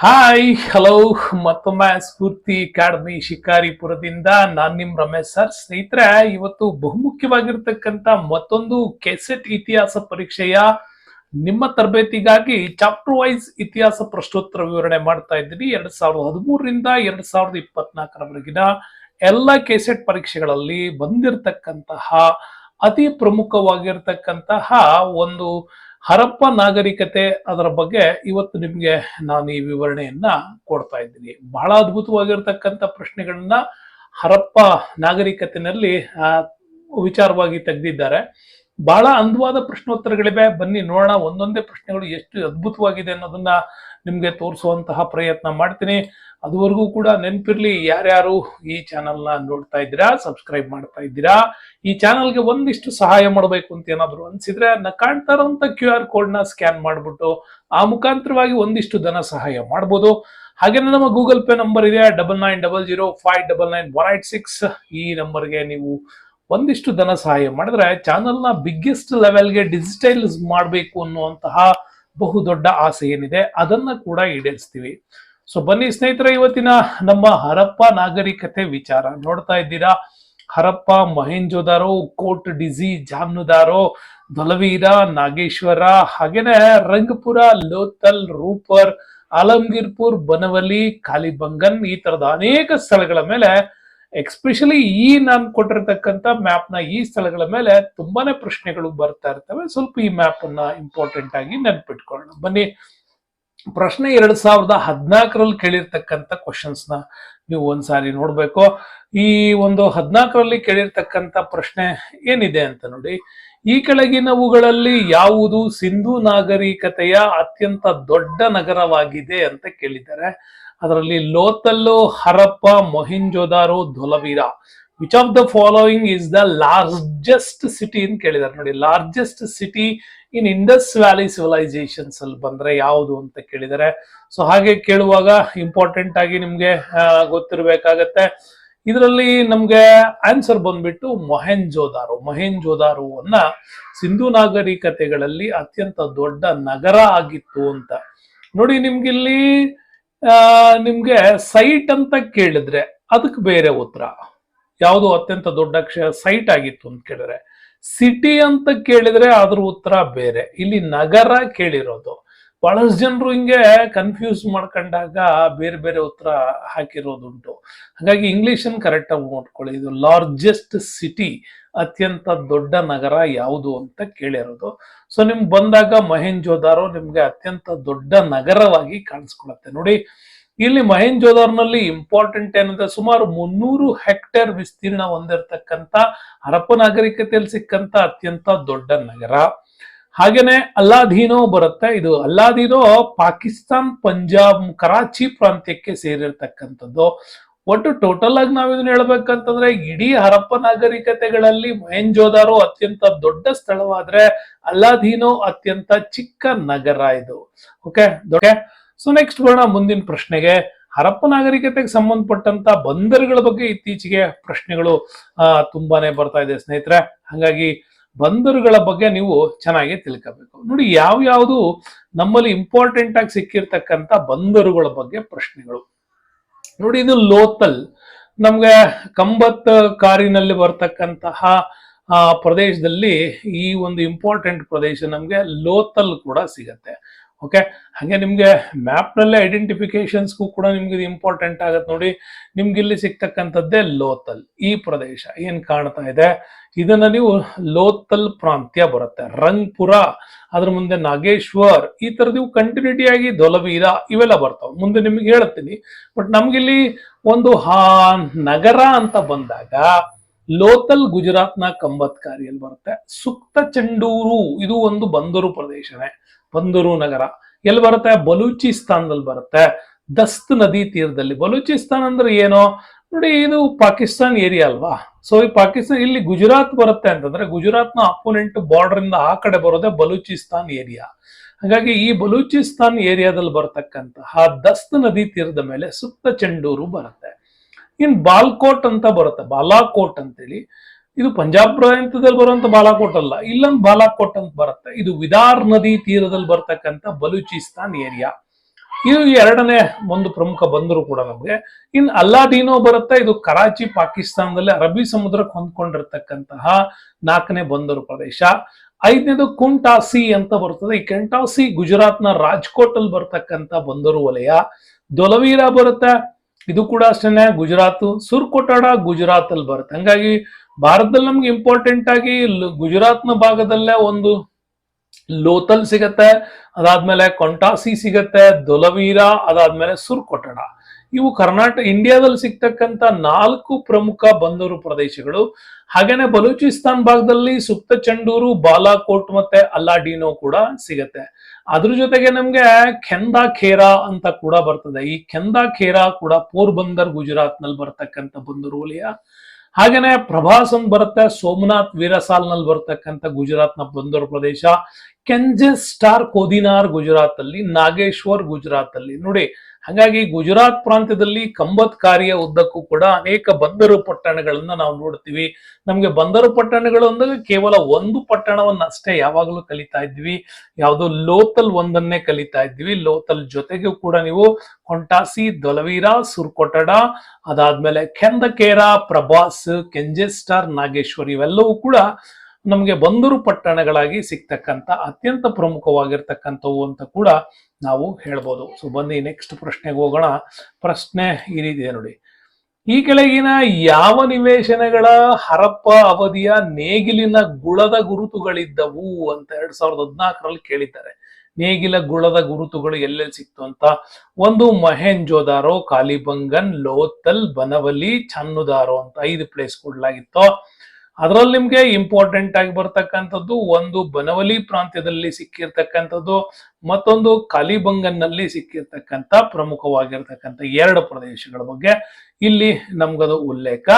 Hi hello ಮತ್ತೊಮ್ಮೆ ಸ್ಫೂರ್ತಿ academy ಶಿಕಾರಿಪುರದಿಂದ ನಾನ್ ನಿಮ್ Ramesh sir. ಸ್ನೇಹಿತರೆ, ಇವತ್ತು ಬಹುಮುಖ್ಯವಾಗಿರ್ತಕ್ಕಂತ ಮತ್ತೊಂದು ಕೆಸೆಟ್ ಇತಿಹಾಸ ಪರೀಕ್ಷೆಯ ನಿಮ್ಮ ತರಬೇತಿಗಾಗಿ ಚಾಪ್ಟರ್ ವೈಸ್ ಇತಿಹಾಸ ಪ್ರಶ್ನೋತ್ತರ ವಿವರಣೆ ಮಾಡ್ತಾ ಇದ್ದೀನಿ. ಎರಡ್ ಸಾವಿರದ ಹದಿಮೂರರಿಂದ ಎರಡ್ ಸಾವಿರದ ಇಪ್ಪತ್ನಾಲ್ಕರವರೆಗಿನ ಎಲ್ಲ ಕೆಸೆಟ್ ಪರೀಕ್ಷೆಗಳಲ್ಲಿ ಬಂದಿರತಕ್ಕಂತಹ, ಅತಿ ಪ್ರಮುಖವಾಗಿರ್ತಕ್ಕಂತಹ ಒಂದು ಹರಪ್ಪ ನಾಗರಿಕತೆ ಅದರ ಬಗ್ಗೆ ಇವತ್ತು ನಿಮಗೆ ನಾನು ಈ ವಿವರಣೆಯನ್ನ ಕೊಡ್ತಾ ಇದ್ದೀನಿ. ಬಹಳ ಅದ್ಭುತವಾಗಿರ್ತಕ್ಕಂಥ ಪ್ರಶ್ನೆಗಳನ್ನ ಹರಪ್ಪ ನಾಗರಿಕತೆನಲ್ಲಿ ವಿಚಾರವಾಗಿ ತೆಗೆದಿದ್ದಾರೆ. ಬಹಳ ಅಂದವಾದ ಪ್ರಶ್ನೋತ್ತರಗಳಿವೆ. ಬನ್ನಿ ನೋಡೋಣ ಒಂದೊಂದೇ ಪ್ರಶ್ನೆಗಳು ಎಷ್ಟು ಅದ್ಭುತವಾಗಿದೆ ಅನ್ನೋದನ್ನ ನಿಮ್ಗೆ ತೋರಿಸುವಂತಹ ಪ್ರಯತ್ನ ಮಾಡ್ತೀನಿ. ಅದುವರೆಗೂ ಕೂಡ ನೆನಪಿರ್ಲಿ, ಯಾರ್ಯಾರು ಈ ಚಾನಲ್ನ ನೋಡ್ತಾ ಇದ್ದೀರಾ ಸಬ್ಸ್ಕ್ರೈಬ್ ಮಾಡ್ತಾ ಇದ್ದೀರಾ, ಈ ಚಾನಲ್ಗೆ ಒಂದಿಷ್ಟು ಸಹಾಯ ಮಾಡಬೇಕು ಅಂತ ಏನಾದರೂ ಅನ್ಸಿದ್ರೆ ನ ಕಾಣ್ತಾ ಇರೋಂಥ ಕ್ಯೂ ಆರ್ ಕೋಡ್ನ ಸ್ಕ್ಯಾನ್ ಮಾಡಿಬಿಟ್ಟು ಆ ಮುಖಾಂತರವಾಗಿ ಒಂದಿಷ್ಟು ಧನ ಸಹಾಯ ಮಾಡ್ಬೋದು. ಹಾಗೇನೆ ನಮ್ಮ ಗೂಗಲ್ ಪೇ ನಂಬರ್ ಇದೆ double nine double zero five double nine one eight six ಈ ನಂಬರ್ಗೆ ನೀವು ಒಂದಿಷ್ಟು ಧನ ಸಹಾಯ ಮಾಡಿದ್ರೆ ಚಾನಲ್ನ ಬಿಗ್ಗೆಸ್ಟ್ ಲೆವೆಲ್ಗೆ ಡಿಜಿಟೈಲ್ಸ್ ಮಾಡಬೇಕು ಅನ್ನುವಂತಹ ಬಹುದೊಡ್ಡ ಆಸೆ ಏನಿದೆ, ಅದನ್ನ ಕೂಡ ಈಡೇರಿಸ್ತೀವಿ. ಸೊ ಬನ್ನಿ ಸ್ನೇಹಿತರೆ, ಇವತ್ತಿನ ನಮ್ಮ ಹರಪ್ಪ ನಾಗರಿಕತೆ ವಿಚಾರ. ನೋಡ್ತಾ ಇದ್ದೀರಾ? ಹರಪ್ಪ ಮಹೇಂಜೋದಾರೋ, ಕೋಟ್ ಡಿಸಿ ಜಾಮ್ನುದಾರೋ, ದೊಲವೀರ, ನಾಗೇಶ್ವರ, ಹಾಗೇನೆ ರಂಗಪುರ, ಲೋತಲ್, ರೂಪರ್ ಆಲಂಗೀರ್ಪುರ್ ಬನವಲಿ ಕಾಲಿಬಂಗನ್, ಈ ತರದ ಅನೇಕ ಸ್ಥಳಗಳ ಮೇಲೆ ಎಕ್ಸ್ಪೆಷಲಿ ಈ ನಾನು ಕೊಟ್ಟಿರ್ತಕ್ಕಂಥ ಮ್ಯಾಪ್ನ ಈ ಸ್ಥಳಗಳ ಮೇಲೆ ತುಂಬಾನೇ ಪ್ರಶ್ನೆಗಳು ಬರ್ತಾ ಇರ್ತವೆ. ಸ್ವಲ್ಪ ಈ ಮ್ಯಾಪ್ ಅನ್ನ ಇಂಪಾರ್ಟೆಂಟ್ ಆಗಿ ನೆನ್ಪಿಟ್ಕೊಳ್ಳೋಣ. ಬನ್ನಿ. ಪ್ರಶ್ನೆ ಎರಡ್ ಸಾವಿರದ ಹದಿನಾಲ್ಕರಲ್ಲಿ ಕೇಳಿರ್ತಕ್ಕಂಥ ಕ್ವಶನ್ಸ್ನ ನೀವು ಒಂದ್ಸಾರಿ ನೋಡ್ಬೇಕು. ಈ ಒಂದು ಹದಿನಾಲ್ಕರಲ್ಲಿ ಕೇಳಿರ್ತಕ್ಕಂಥ ಪ್ರಶ್ನೆ ಏನಿದೆ ಅಂತ ನೋಡಿ. ಈ ಕೆಳಗಿನವುಗಳಲ್ಲಿ ಯಾವುದು ಸಿಂಧು ನಾಗರಿಕತೆಯ ಅತ್ಯಂತ ದೊಡ್ಡ ನಗರವಾಗಿದೆ ಅಂತ ಕೇಳಿದ್ದಾರೆ. ಅದರಲ್ಲಿ Lothal Harappa Mohenjodaro Dholavira. Which of the following is the largest city ಅಂತ ಕೇಳಿದ್ದಾರೆ ನೋಡಿ. Largest city in Indus valley civilisations ಅಲ್ಲಿ ಬಂದ್ರೆ ಯಾವುದು ಅಂತ ಕೇಳಿದ್ದಾರೆ. ಸೊ ಹಾಗೆ ಕೇಳುವಾಗ ಇಂಪಾರ್ಟೆಂಟ್ ಆಗಿ ನಿಮ್ಗೆ ಗೊತ್ತಿರಬೇಕಾಗತ್ತೆ. ಇದರಲ್ಲಿ ನಮ್ಗೆ ಆನ್ಸರ್ ಬಂದ್ಬಿಟ್ಟು ಮೊಹೆಂಜೋದಾರೋ. ಮೊಹೆಂಜೋದಾರೋವನ್ನ ಸಿಂಧು ನಾಗರಿಕತೆಗಳಲ್ಲಿ ಅತ್ಯಂತ ದೊಡ್ಡ ನಗರ ಆಗಿತ್ತು ಅಂತ. ನೋಡಿ ನಿಮ್ಗಿಲ್ಲಿ ನಿಮ್ಗೆ ಸೈಟ್ ಅಂತ ಕೇಳಿದ್ರೆ ಅದಕ್ಕೆ ಬೇರೆ ಉತ್ತರ. ಯಾವುದು ಅತ್ಯಂತ ದೊಡ್ಡ ಅಕ್ಷರ ಸೈಟ್ ಆಗಿತ್ತು ಅಂತ ಕೇಳಿದ್ರೆ. ಸಿಟಿ ಅಂತ ಕೇಳಿದ್ರೆ ಅದ್ರ ಉತ್ತರ ಬೇರೆ. ಇಲ್ಲಿ ನಗರ ಕೇಳಿರೋದು. ಬಹಳಷ್ಟು ಜನರು ಹಿಂಗೆ ಕನ್ಫ್ಯೂಸ್ ಮಾಡ್ಕೊಂಡಾಗ ಬೇರೆ ಬೇರೆ ಉತ್ತರ ಹಾಕಿರೋದುಂಟು. ಹಾಗಾಗಿ ಇಂಗ್ಲಿಷ್ ಅನ್ನು ಕರೆಕ್ಟ್ ಆಗಿ ನೋಡ್ಕೊಳ್ಳಿ. ಇದು ಲಾರ್ಜೆಸ್ಟ್ ಸಿಟಿ ಅತ್ಯಂತ ದೊಡ್ಡ ನಗರ ಯಾವುದು ಅಂತ ಕೇಳಿರೋದು. ಸೊ ನಿಮ್ಗೆ ಬಂದಾಗ ಮಹೇಂಜೋದಾರೋ ನಿಮ್ಗೆ ಅತ್ಯಂತ ದೊಡ್ಡ ನಗರವಾಗಿ ಕಾಣಿಸ್ಕೊಳತ್ತೆ. ನೋಡಿ, ಇಲ್ಲಿ ಮಹೇಂಜೋದಾರ್ನಲ್ಲಿ ಇಂಪಾರ್ಟೆಂಟ್ ಏನಂದ್ರೆ ಸುಮಾರು ಮುನ್ನೂರು ಹೆಕ್ಟೇರ್ ವಿಸ್ತೀರ್ಣ ಹೊಂದಿರತಕ್ಕಂಥ ಹರಪ್ಪ ನಾಗರಿಕತೆಯಲ್ಲಿ ಸಿಕ್ಕಂತ ಅತ್ಯಂತ ದೊಡ್ಡ ನಗರ. ಹಾಗೇನೆ ಅಲ್ಲಾದೀನೋ ಬರುತ್ತೆ. ಇದು ಅಲ್ಲಾದೀನೋ ಪಾಕಿಸ್ತಾನ್, ಪಂಜಾಬ್, ಕರಾಚಿ ಪ್ರಾಂತ್ಯಕ್ಕೆ ಸೇರಿರ್ತಕ್ಕಂಥದ್ದು. ಒಟ್ಟು ಟೋಟಲ್ ಆಗಿ ನಾವು ಇದನ್ನ ಹೇಳ್ಬೇಕಂತಂದ್ರೆ ಇಡೀ ಹರಪ್ಪ ನಾಗರಿಕತೆಗಳಲ್ಲಿ ಮಹೇಂಜೋದಾರು ಅತ್ಯಂತ ದೊಡ್ಡ ಸ್ಥಳವಾದ್ರೆ ಅಲ್ಲಾದೀನೋ ಅತ್ಯಂತ ಚಿಕ್ಕ ನಗರ ಇದು. ಓಕೆ ಓಕೆ ಸೊ ನೆಕ್ಸ್ಟ್ ಬರೋಣ ಮುಂದಿನ ಪ್ರಶ್ನೆಗೆ. ಹರಪ್ಪ ನಾಗರಿಕತೆಗೆ ಸಂಬಂಧಪಟ್ಟಂತ ಬಂದರುಗಳ ಬಗ್ಗೆ ಇತ್ತೀಚೆಗೆ ಪ್ರಶ್ನೆಗಳು ತುಂಬಾನೇ ಬರ್ತಾ ಇದೆ ಸ್ನೇಹಿತರೆ. ಹಾಗಾಗಿ ಬಂದರುಗಳ ಬಗ್ಗೆ ನೀವು ಚೆನ್ನಾಗಿ ತಿಳ್ಕೋಬೇಕು. ನೋಡಿ, ಯಾವ ಯಾವುದು ನಮ್ಮಲ್ಲಿ ಇಂಪಾರ್ಟೆಂಟ್ ಆಗಿ ಸಿಕ್ಕಿರ್ತಕ್ಕಂಥ ಬಂದರುಗಳ ಬಗ್ಗೆ ಪ್ರಶ್ನೆಗಳು. ನೋಡಿ, ಇದು ಲೋತಲ್ ನಮ್ಗೆ ಕಂಬತ್ ಕಾರಿನಲ್ಲಿ ಬರ್ತಕ್ಕಂತಹ, ಆ, ಪ್ರದೇಶದಲ್ಲಿ ಈ ಒಂದು ಇಂಪಾರ್ಟೆಂಟ್ ಪ್ರದೇಶ ನಮಗೆ ಲೋತಲ್ ಕೂಡ ಸಿಗತ್ತೆ. ಓಕೆ ಹಾಗೆ ನಿಮಗೆ ಮ್ಯಾಪ್ನಲ್ಲಿ ಐಡೆಂಟಿಫಿಕೇಶನ್ಸ್ಗೂ ಕೂಡ ನಿಮ್ಗೆ ಇದು ಇಂಪಾರ್ಟೆಂಟ್ ಆಗತ್ತೆ ನೋಡಿ. ನಿಮ್ಗೆ ಇಲ್ಲಿ ಸಿಗ್ತಕ್ಕಂಥದ್ದೇ ಲೋತಲ್ ಈ ಪ್ರದೇಶ ಏನು ಕಾಣ್ತಾ ಇದೆ? ಇದನ್ನ ನೀವು ಲೋತಲ್ ಪ್ರಾಂತ್ಯ ಬರುತ್ತೆ. ರಂಗ್ಪುರ, ಅದ್ರ ಮುಂದೆ ನಾಗೇಶ್ವರ್, ಈ ತರದ ನೀವು ಕಂಟಿನ್ಯೂಟಿ ಆಗಿ ದೊಲವೀರ ಇವೆಲ್ಲ ಬರ್ತಾವ. ಮುಂದೆ ನಿಮ್ಗೆ ಹೇಳ್ತೀನಿ ಬಟ್ ನಮ್ಗಿಲ್ಲಿ ಒಂದು ಹಾ ನಗರ ಅಂತ ಬಂದಾಗ ಲೋತಲ್ ಗುಜರಾತ್ನ ಕಂಬತ್ಕಾರಿಯಲ್ಲಿ ಬರುತ್ತೆ. ಸುಕ್ತ ಚಂಡೂರು, ಇದು ಒಂದು ಬಂದರು ಪ್ರದೇಶನೇ. ಬಂದರು ನಗರ. ಎಲ್ಲಿ ಬರುತ್ತೆ? ಬಲೂಚಿಸ್ತಾನದಲ್ಲಿ ಬರುತ್ತೆ. ದಸ್ತ್ ನದಿ ತೀರದಲ್ಲಿ. ಬಲೂಚಿಸ್ತಾನ್ ಅಂದ್ರೆ ಏನೋ? ನೋಡಿ, ಇದು ಪಾಕಿಸ್ತಾನ್ ಏರಿಯಾ ಅಲ್ವಾ? ಸೊ ಈ ಪಾಕಿಸ್ತಾನ ಇಲ್ಲಿ ಗುಜರಾತ್ ಬರುತ್ತೆ ಅಂತಂದ್ರೆ ಗುಜರಾತ್ನ ಅಪೋನೆಂಟ್ ಬಾರ್ಡರ್ ಇಂದ ಆ ಕಡೆ ಬರೋದೇ ಬಲೂಚಿಸ್ತಾನ್ ಏರಿಯಾ ಹಾಗಾಗಿ ಈ ಬಲೂಚಿಸ್ತಾನ್ ಏರಿಯಾದಲ್ಲಿ ಬರತಕ್ಕಂತಹ ದಸ್ತ್ ನದಿ ತೀರದ ಮೇಲೆ ಸುತ್ತ ಚೆಂಡೂರು ಬರುತ್ತೆ. ಇನ್ ಬಾಲ್ಕೋಟ್ ಅಂತ ಬರುತ್ತೆ, ಬಾಲಾಕೋಟ್ ಅಂತೇಳಿ. ಇದು ಪಂಜಾಬ್ ಪ್ರಾಂತ್ಯದಲ್ಲಿ ಬರುವಂತ ಬಾಲಾಕೋಟ್ ಅಲ್ಲ, ಇಲ್ಲೊಂದು ಬಾಲಾಕೋಟ್ ಅಂತ ಬರುತ್ತೆ. ಇದು ವಿದಾರ್ ನದಿ ತೀರದಲ್ಲಿ ಬರ್ತಕ್ಕಂಥ ಬಲೂಚಿಸ್ತಾನ್ ಏರಿಯಾ ಇದು ಎರಡನೇ ಒಂದು ಪ್ರಮುಖ ಬಂದರು ಕೂಡ ನಮಗೆ. ಇನ್ ಅಲ್ಲಾದೀನೋ ಬರುತ್ತೆ, ಇದು ಕರಾಚಿ ಪಾಕಿಸ್ತಾನದಲ್ಲಿ ಅರಬ್ಬಿ ಸಮುದ್ರಕ್ಕೆ ಹೊಂದ್ಕೊಂಡಿರ್ತಕ್ಕಂತಹ ನಾಲ್ಕನೇ ಬಂದರು ಪ್ರದೇಶ. ಐದನೇದು ಕುಂಟಾಸಿ ಅಂತ ಬರ್ತದೆ. ಈ ಕೆಂಟಾಸಿ ಗುಜರಾತ್ನ ರಾಜ್ಕೋಟ್ ಅಲ್ಲಿ ಬರ್ತಕ್ಕಂಥ ಬಂದರು ವಲಯ. ದೊಲವೀರ ಬರುತ್ತೆ, ಇದು ಕೂಡ ಅಷ್ಟೇನೆ. ಗುಜರಾತ್ ಸುರ್ಕೊಟಾಡ ಗುಜರಾತ್ ಅಲ್ಲಿ ಬರುತ್ತೆ. ಹಂಗಾಗಿ ಭಾರತದಲ್ಲಿ ನಮ್ಗೆ ಇಂಪಾರ್ಟೆಂಟ್ ಆಗಿ ಗುಜರಾತ್ನ ಭಾಗದಲ್ಲೇ ಒಂದು ಲೋತಲ್ ಸಿಗತ್ತೆ, ಅದಾದ್ಮೇಲೆ ಕೊಂಟಾಸಿ ಸಿಗತ್ತೆ, ದೊಲವೀರ, ಅದಾದ್ಮೇಲೆ ಸುರ್ಕೊಟಡ ಇವು ಕರ್ನಾಟಕ ಇಂಡಿಯಾದಲ್ಲಿ ಸಿಗ್ತಕ್ಕಂಥ ನಾಲ್ಕು ಪ್ರಮುಖ ಬಂದರು ಪ್ರದೇಶಗಳು. ಹಾಗೇನೆ ಬಲೂಚಿಸ್ತಾನ್ ಭಾಗದಲ್ಲಿ ಸುಪ್ತ ಚಂಡೂರು, ಬಾಲಾಕೋಟ್ ಮತ್ತೆ ಅಲ್ಲಾಡಿನೋ ಕೂಡ ಸಿಗತ್ತೆ. ಅದ್ರ ಜೊತೆಗೆ ನಮ್ಗೆ ಖೆಂದಾ ಖೇರಾ ಅಂತ ಕೂಡ ಬರ್ತದೆ. ಈ ಖೆಂದಾ ಖೇರಾ ಕೂಡ ಪೋರ್ಬಂದರ್ ಗುಜರಾತ್ನಲ್ಲಿ ಬರ್ತಕ್ಕಂಥ ಬಂದರು ವಲಯ. ಹಾಗೇನೆ ಪ್ರಭಾಸ್ ಅಂತ ಬರುತ್ತೆ, ಸೋಮನಾಥ್ ವೀರಸಾಲ್ನಲ್ಲಿ ಬರ್ತಕ್ಕಂಥ ಗುಜರಾತ್ನ ಬಂದರು ಪ್ರದೇಶ, ಕೆಂಜೆ ಸ್ಟಾರ್ ಕೋದಿನಾರ್ ಗುಜರಾತ್ ಅಲ್ಲಿ ನಾಗೇಶ್ವರ್ ಗುಜರಾತ್ ಅಲ್ಲಿ ನೋಡಿ ಹಾಗಾಗಿ ಗುಜರಾತ್ ಪ್ರಾಂತ್ಯದಲ್ಲಿ ಕಂಬತ್ಕಾರಿಯ ಉದ್ದಕ್ಕೂ ಕೂಡ ಅನೇಕ ಬಂದರು ಪಟ್ಟಣಗಳನ್ನ ನಾವು ನೋಡ್ತೀವಿ. ನಮ್ಗೆ ಬಂದರು ಪಟ್ಟಣಗಳು ಅಂದ್ರೆ ಕೇವಲ ಒಂದು ಪಟ್ಟಣವನ್ನ ಅಷ್ಟೇ ಯಾವಾಗಲೂ ಕಲಿತಾ ಇದ್ವಿ. ಯಾವುದು ಲೋತಲ್ ಒಂದನ್ನೇ ಕಲಿತಾ ಇದ್ವಿ. ಲೋತಲ್ ಜೊತೆಗೂ ಕೂಡ ನೀವು ಕೊಂಟಾಸಿ, ದೊಲವೀರ, ಸುರ್ಕೊಟಡ, ಅದಾದ್ಮೇಲೆ ಕೆಂದಕೇರ, ಪ್ರಭಾಸ್ ಕೆಂಜೆಸ್ಟಾರ್ ನಾಗೇಶ್ವರ್ ಇವೆಲ್ಲವೂ ಕೂಡ ನಮಗೆ ಬಂದರು ಪಟ್ಟಣಗಳಾಗಿ ಸಿಗ್ತಕ್ಕಂಥ ಅತ್ಯಂತ ಪ್ರಮುಖವಾಗಿರ್ತಕ್ಕಂಥವು ಅಂತ ಕೂಡ ನಾವು ಹೇಳ್ಬೋದು. ಸೊ ಬನ್ನಿ ನೆಕ್ಸ್ಟ್ ಪ್ರಶ್ನೆಗೆ ಹೋಗೋಣ. ಪ್ರಶ್ನೆ ಈ ರೀತಿ ನೋಡಿ. ಈ ಕೆಳಗಿನ ಯಾವ ನಿವೇಶನಗಳ ಹರಪ್ಪ ಅವಧಿಯ ನೇಗಿಲಿನ ಗುಳದ ಗುರುತುಗಳಿದ್ದವು ಅಂತ ಎರಡ್ ಸಾವಿರದ ಹದಿನಾಲ್ಕರಲ್ಲಿ ಕೇಳಿದ್ದಾರೆ. ನೇಗಿಲ ಗುಳದ ಗುರುತುಗಳು ಎಲ್ಲೆಲ್ಲಿ ಸಿಕ್ತು ಅಂತ? ಒಂದು ಮಹೇಂಜೋದಾರೋ, ಕಾಲಿಬಂಗನ್, ಲೋತಲ್, ಬನವಲಿ, ಚನ್ನುದಾರೋ ಅಂತ ಐದು ಪ್ಲೇಸ್ ಕೊಡ್ಲಾಗಿತ್ತು ಅದರಲ್ಲಿ ನಿಮ್ಗೆ ಇಂಪಾರ್ಟೆಂಟ್ ಆಗಿ ಬರ್ತಕ್ಕಂಥದ್ದು ಒಂದು ಬನವಲಿ ಪ್ರಾಂತ್ಯದಲ್ಲಿ ಸಿಕ್ಕಿರ್ತಕ್ಕಂಥದ್ದು, ಮತ್ತೊಂದು ಕಲಿಬಂಗನ್ನಲ್ಲಿ ಸಿಕ್ಕಿರ್ತಕ್ಕಂಥ ಪ್ರಮುಖವಾಗಿರ್ತಕ್ಕಂಥ ಎರಡು ಪ್ರದೇಶಗಳ ಬಗ್ಗೆ ಇಲ್ಲಿ ನಮ್ಗದು ಉಲ್ಲೇಖ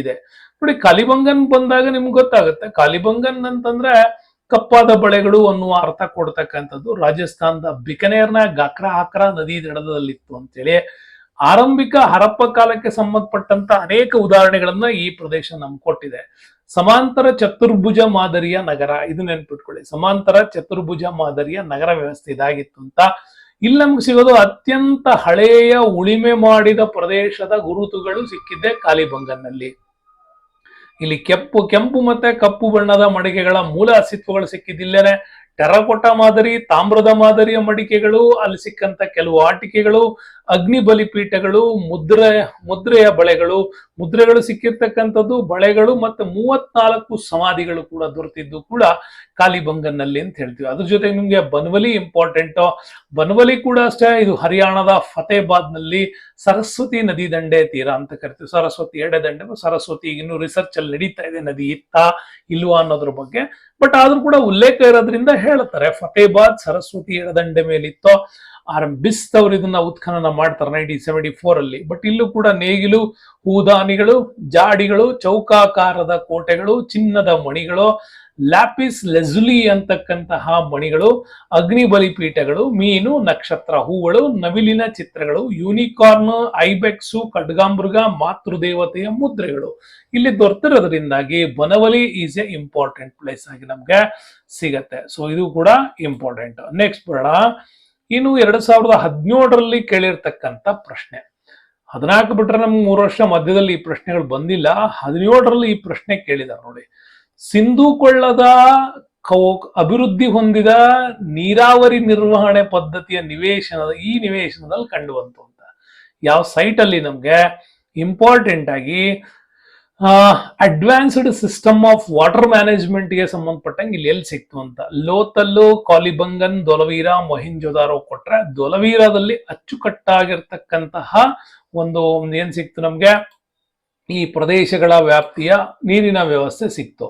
ಇದೆ. ನೋಡಿ, ಕಾಲಿಬಂಗನ್ ಬಂದಾಗ ನಿಮ್ಗೆ ಗೊತ್ತಾಗುತ್ತೆ. ಕಾಲಿಬಂಗನ್ ಅಂತಂದ್ರೆ ಕಪ್ಪಾದ ಬಳೆಗಳು ಅನ್ನುವ ಅರ್ಥ ಕೊಡ್ತಕ್ಕಂಥದ್ದು ರಾಜಸ್ಥಾನದ ಬಿಕನೇರ್ನ ಗಾಕ್ರಾ ಹಾಕ್ರಾ ನದಿ ದಡದಲ್ಲಿತ್ತು ಅಂತೇಳಿ ಆರಂಭಿಕ ಹರಪ್ಪ ಕಾಲಕ್ಕೆ ಸಂಬಂಧಪಟ್ಟಂತ ಅನೇಕ ಉದಾಹರಣೆಗಳನ್ನ ಈ ಪ್ರದೇಶ ನಮ್ಗೆ ಕೊಟ್ಟಿದೆ. ಸಮಾಂತರ ಚತುರ್ಭುಜ ಮಾದರಿಯ ನಗರ, ಇದು ನೆನ್ಪಿಟ್ಕೊಳ್ಳಿ. ಸಮಾಂತರ ಚತುರ್ಭುಜ ಮಾದರಿಯ ನಗರ ವ್ಯವಸ್ಥೆ ಇದಾಗಿತ್ತು ಅಂತ. ಇಲ್ಲಿ ನಮ್ಗೆ ಸಿಗೋದು ಅತ್ಯಂತ ಹಳೆಯ ಉಳಿಮೆ ಮಾಡಿದ ಪ್ರದೇಶದ ಗುರುತುಗಳು ಸಿಕ್ಕಿದ್ದೆ ಕಾಲಿಬಂಗನ್ನಲ್ಲಿ ಇಲ್ಲಿ ಕೆಂಪು ಕೆಂಪು ಮತ್ತೆ ಕಪ್ಪು ಬಣ್ಣದ ಮಡಿಕೆಗಳ ಮೂಲ ಅಸ್ತಿತ್ವಗಳು ಸಿಕ್ಕಿದ್ದಿಲ್ಲೇನೆ ಟೆರಕೋಟ ಮಾದರಿ, ತಾಮ್ರದ ಮಾದರಿಯ ಮಡಿಕೆಗಳು, ಅಲ್ಲಿ ಸಿಕ್ಕಂತ ಕೆಲವು ಆಟಿಕೆಗಳು ಅಗ್ನಿ ಬಲಿಪೀಠಗಳು, ಮುದ್ರೆ, ಮುದ್ರೆಯ ಬಳೆಗಳು, ಮುದ್ರೆಗಳು ಸಿಕ್ಕಿರ್ತಕ್ಕಂಥದ್ದು ಬಳೆಗಳು ಮತ್ತೆ ಮೂವತ್ನಾಲ್ಕು ಸಮಾಧಿಗಳು ಕೂಡ ದೊರೆತಿದ್ದು ಕೂಡ ಕಾಲಿಬಂಗನ್ನಲ್ಲಿ ಅಂತ ಹೇಳ್ತೀವಿ. ಅದ್ರ ಜೊತೆಗೆ ನಿಮ್ಗೆ ಬನ್ವಲಿ ಇಂಪಾರ್ಟೆಂಟ್ ಬನ್ವಲಿ ಕೂಡ ಅಷ್ಟೇ, ಇದು ಹರಿಯಾಣದ ಫತೇಬಾದ್ನಲ್ಲಿ ಸರಸ್ವತಿ ನದಿ ದಂಡೆ ತೀರ ಅಂತ ಕರಿತೀವಿ. ಸರಸ್ವತಿ ಎಡೆ ದಂಡೆ ಸರಸ್ವತಿ ಇನ್ನು ರಿಸರ್ಚ್ ಅಲ್ಲಿ ನಡೀತಾ ಇದೆ, ನದಿ ಇತ್ತ, ಇಲ್ವಾ ಅನ್ನೋದ್ರ ಬಗ್ಗೆ. ಬಟ್ ಆದ್ರೂ ಕೂಡ ಉಲ್ಲೇಖ ಇರೋದ್ರಿಂದ ಹೇಳ್ತಾರೆ, ಫತೇಬಾದ್ ಸರಸ್ವತಿ ಎಡದಂಡೆ ಮೇಲಿತ್ತು ಆರ್ ಬಿಸ್ತವ್ರು ಇದನ್ನ ಉತ್ಖನನ ಮಾಡ್ತಾರೆ ನೈನ್ಟೀನ್ ಸೆವೆಂಟಿ ಫೋರ್ ಅಲ್ಲಿ ಬಟ್ ಇಲ್ಲೂ ಕೂಡ ನೇಗಿಲು, ಹೂದಾನಿಗಳು, ಜಾಡಿಗಳು, ಚೌಕಾಕಾರದ ಕೋಟೆಗಳು, ಚಿನ್ನದ ಮಣಿಗಳು, ಲ್ಯಾಪಿಸ್ ಲೆಜುಲಿ ಅಂತಕ್ಕಂತಹ ಮಣಿಗಳು ಅಗ್ನಿ ಬಲಿಪೀಠಗಳು ಮೀನು, ನಕ್ಷತ್ರ ಹೂಗಳು ನವಿಲಿನ ಚಿತ್ರಗಳು, ಯೂನಿಕಾರ್ನ್, ಐಬೆಕ್ಸು, ಖಡ್ಗಾಮೃಗ, ಮಾತೃದೇವತೆಯ ಮುದ್ರೆಗಳು. ಇಲ್ಲಿ ದೊರೆತಿರೋದ್ರಿಂದಾಗಿ Banawali is a important place ಆಗಿ ನಮ್ಗೆ ಸಿಗತ್ತೆ. ಸೊ ಇದು ಕೂಡ ಇಂಪಾರ್ಟೆಂಟ್ ನೆಕ್ಸ್ಟ್ ಬರೋಣ. ಇನ್ನು ಎರಡ್ ಸಾವಿರದ ಹದಿನೇಳರಲ್ಲಿ ಕೇಳಿರ್ತಕ್ಕಂಥ ಪ್ರಶ್ನೆ. ಹದಿನಾಲ್ಕು ಬಿಟ್ರೆ ನಮ್ಗೆ ಮೂರು ವರ್ಷ ಮಧ್ಯದಲ್ಲಿ ಈ ಪ್ರಶ್ನೆಗಳು ಬಂದಿಲ್ಲ. ಹದಿನೇಳರಲ್ಲಿ ಈ ಪ್ರಶ್ನೆ ಕೇಳಿದಾರೆ ನೋಡಿ. ಸಿಂಧೂ ಕೊಳ್ಳದ ಅಭಿವೃದ್ಧಿ ಹೊಂದಿದ ನೀರಾವರಿ ನಿರ್ವಹಣೆ ಪದ್ಧತಿಯ ನಿವೇಶನದ, ಈ ನಿವೇಶನದಲ್ಲಿ ಕಂಡುಬಂತು ಅಂತ. ಯಾವ ಸೈಟ್ ಅಲ್ಲಿ ನಮ್ಗೆ ಇಂಪಾರ್ಟೆಂಟ್ ಆಗಿ ಅಡ್ವಾನ್ಸ್ಡ್ ಸಿಸ್ಟಮ್ ಆಫ್ ವಾಟರ್ ಮ್ಯಾನೇಜ್ಮೆಂಟ್ಗೆ ಸಂಬಂಧಪಟ್ಟಂಗೆ ಇಲ್ಲಿ ಎಲ್ಲಿ ಸಿಕ್ತು ಅಂತ? ಲೋತಲ್ಲು, ಕಾಲಿಬಂಗನ್, ದೊಲವೀರ ಮೊಹಿಂಜೋದಾರೋ ಕೊಟ್ರೆ ದೊಲವೀರದಲ್ಲಿ ಅಚ್ಚುಕಟ್ಟಾಗಿರ್ತಕ್ಕಂತಹ ಒಂದು ಏನ್ ಸಿಕ್ತು ನಮ್ಗೆ? ಈ ಪ್ರದೇಶಗಳ ವ್ಯಾಪ್ತಿಯ ನೀರಿನ ವ್ಯವಸ್ಥೆ ಸಿಕ್ತು.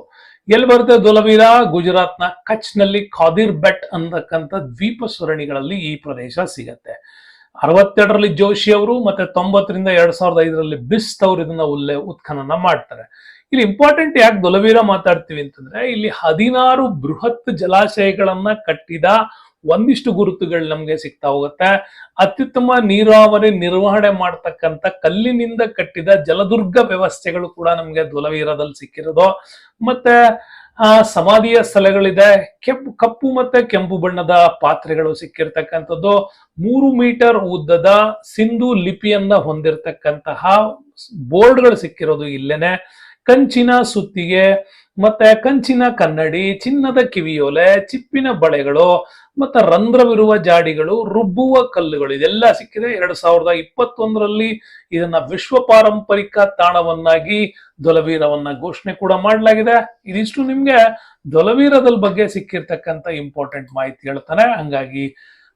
ಎಲ್ಲಿ ಬರುತ್ತೆ ದೊಲವೀರ? ಗುಜರಾತ್ನ ಕಚ್ನಲ್ಲಿ ಖಾದಿರ್ ಬೆಟ್ ಅಂತಕ್ಕಂಥ ದ್ವೀಪ ಸರಣಿಗಳಲ್ಲಿ ಈ ಪ್ರದೇಶ ಸಿಗತ್ತೆ. ಅರವತ್ತೆರಡರಲ್ಲಿ ಜೋಶಿ ಅವರು ಮತ್ತೆ ತೊಂಬತ್ತರಿಂದ ಎರಡ್ ಸಾವಿರದ ಐದರಲ್ಲಿ ಬಿಸ್ಟ್ ಅವರು ಇದನ್ನ ಉಲ್ಲೆ ಉತ್ಖನನ ಮಾಡ್ತಾರೆ. ಇಲ್ಲಿ ಇಂಪಾರ್ಟೆಂಟ್ ಯಾಕೆ ದೊಲವೀರ ಮಾತಾಡ್ತೀವಿ ಅಂತಂದ್ರೆ ಇಲ್ಲಿ ಹದಿನಾರು ಬೃಹತ್ ಜಲಾಶಯಗಳನ್ನ ಕಟ್ಟಿದ ಒಂದಿಷ್ಟು ಗುರುತುಗಳು ನಮ್ಗೆ ಸಿಗ್ತಾ ಹೋಗುತ್ತೆ. ಅತ್ಯುತ್ತಮ ನೀರಾವರಿ ನಿರ್ವಹಣೆ ಮಾಡ್ತಕ್ಕಂಥ ಕಲ್ಲಿನಿಂದ ಕಟ್ಟಿದ ಜಲದುರ್ಗ ವ್ಯವಸ್ಥೆಗಳು ಕೂಡ ನಮ್ಗೆ ದೊಲವೀರದಲ್ಲಿ ಸಿಕ್ಕಿರೋದು. ಮತ್ತೆ ಆ ಸಮಾಧಿಯ ಸ್ಥಳಗಳಿದೆ. ಕೆಂಪು, ಕಪ್ಪು ಮತ್ತೆ ಕೆಂಪು ಬಣ್ಣದ ಪಾತ್ರೆಗಳು ಸಿಕ್ಕಿರ್ತಕ್ಕಂಥದ್ದು. ಮೂರು ಮೀಟರ್ ಉದ್ದದ ಸಿಂಧು ಲಿಪಿಯನ್ನ ಹೊಂದಿರತಕ್ಕಂತಹ ಬೋರ್ಡ್ಗಳು ಸಿಕ್ಕಿರೋದು ಇಲ್ಲೇನೆ. ಕಂಚಿನ ಸುತ್ತಿಗೆ ಮತ್ತೆ ಕಂಚಿನ ಕನ್ನಡಿ, ಚಿನ್ನದ ಕಿವಿಯೋಲೆ, ಚಿಪ್ಪಿನ ಬಳೆಗಳು ಮತ್ತೆ ರಂಧ್ರವಿರುವ ಜಾಡಿಗಳು, ರುಬ್ಬುವ ಕಲ್ಲುಗಳು, ಇದೆಲ್ಲ ಸಿಕ್ಕಿದೆ ಎರಡು ಸಾವಿರದ ಇಪ್ಪತ್ತೊಂದರಲ್ಲಿ ಇದನ್ನ ವಿಶ್ವ ಪಾರಂಪರಿಕ ತಾಣವನ್ನಾಗಿ ದೊಲವೀರವನ್ನ ಘೋಷಣೆ ಕೂಡ ಮಾಡಲಾಗಿದೆ. ಇದಿಷ್ಟು ನಿಮ್ಗೆ ದೊಲವೀರದಲ್ ಬಗ್ಗೆ ಸಿಕ್ಕಿರ್ತಕ್ಕಂಥ ಇಂಪಾರ್ಟೆಂಟ್ ಮಾಹಿತಿ ಹೇಳ್ತಾನೆ. ಹಂಗಾಗಿ,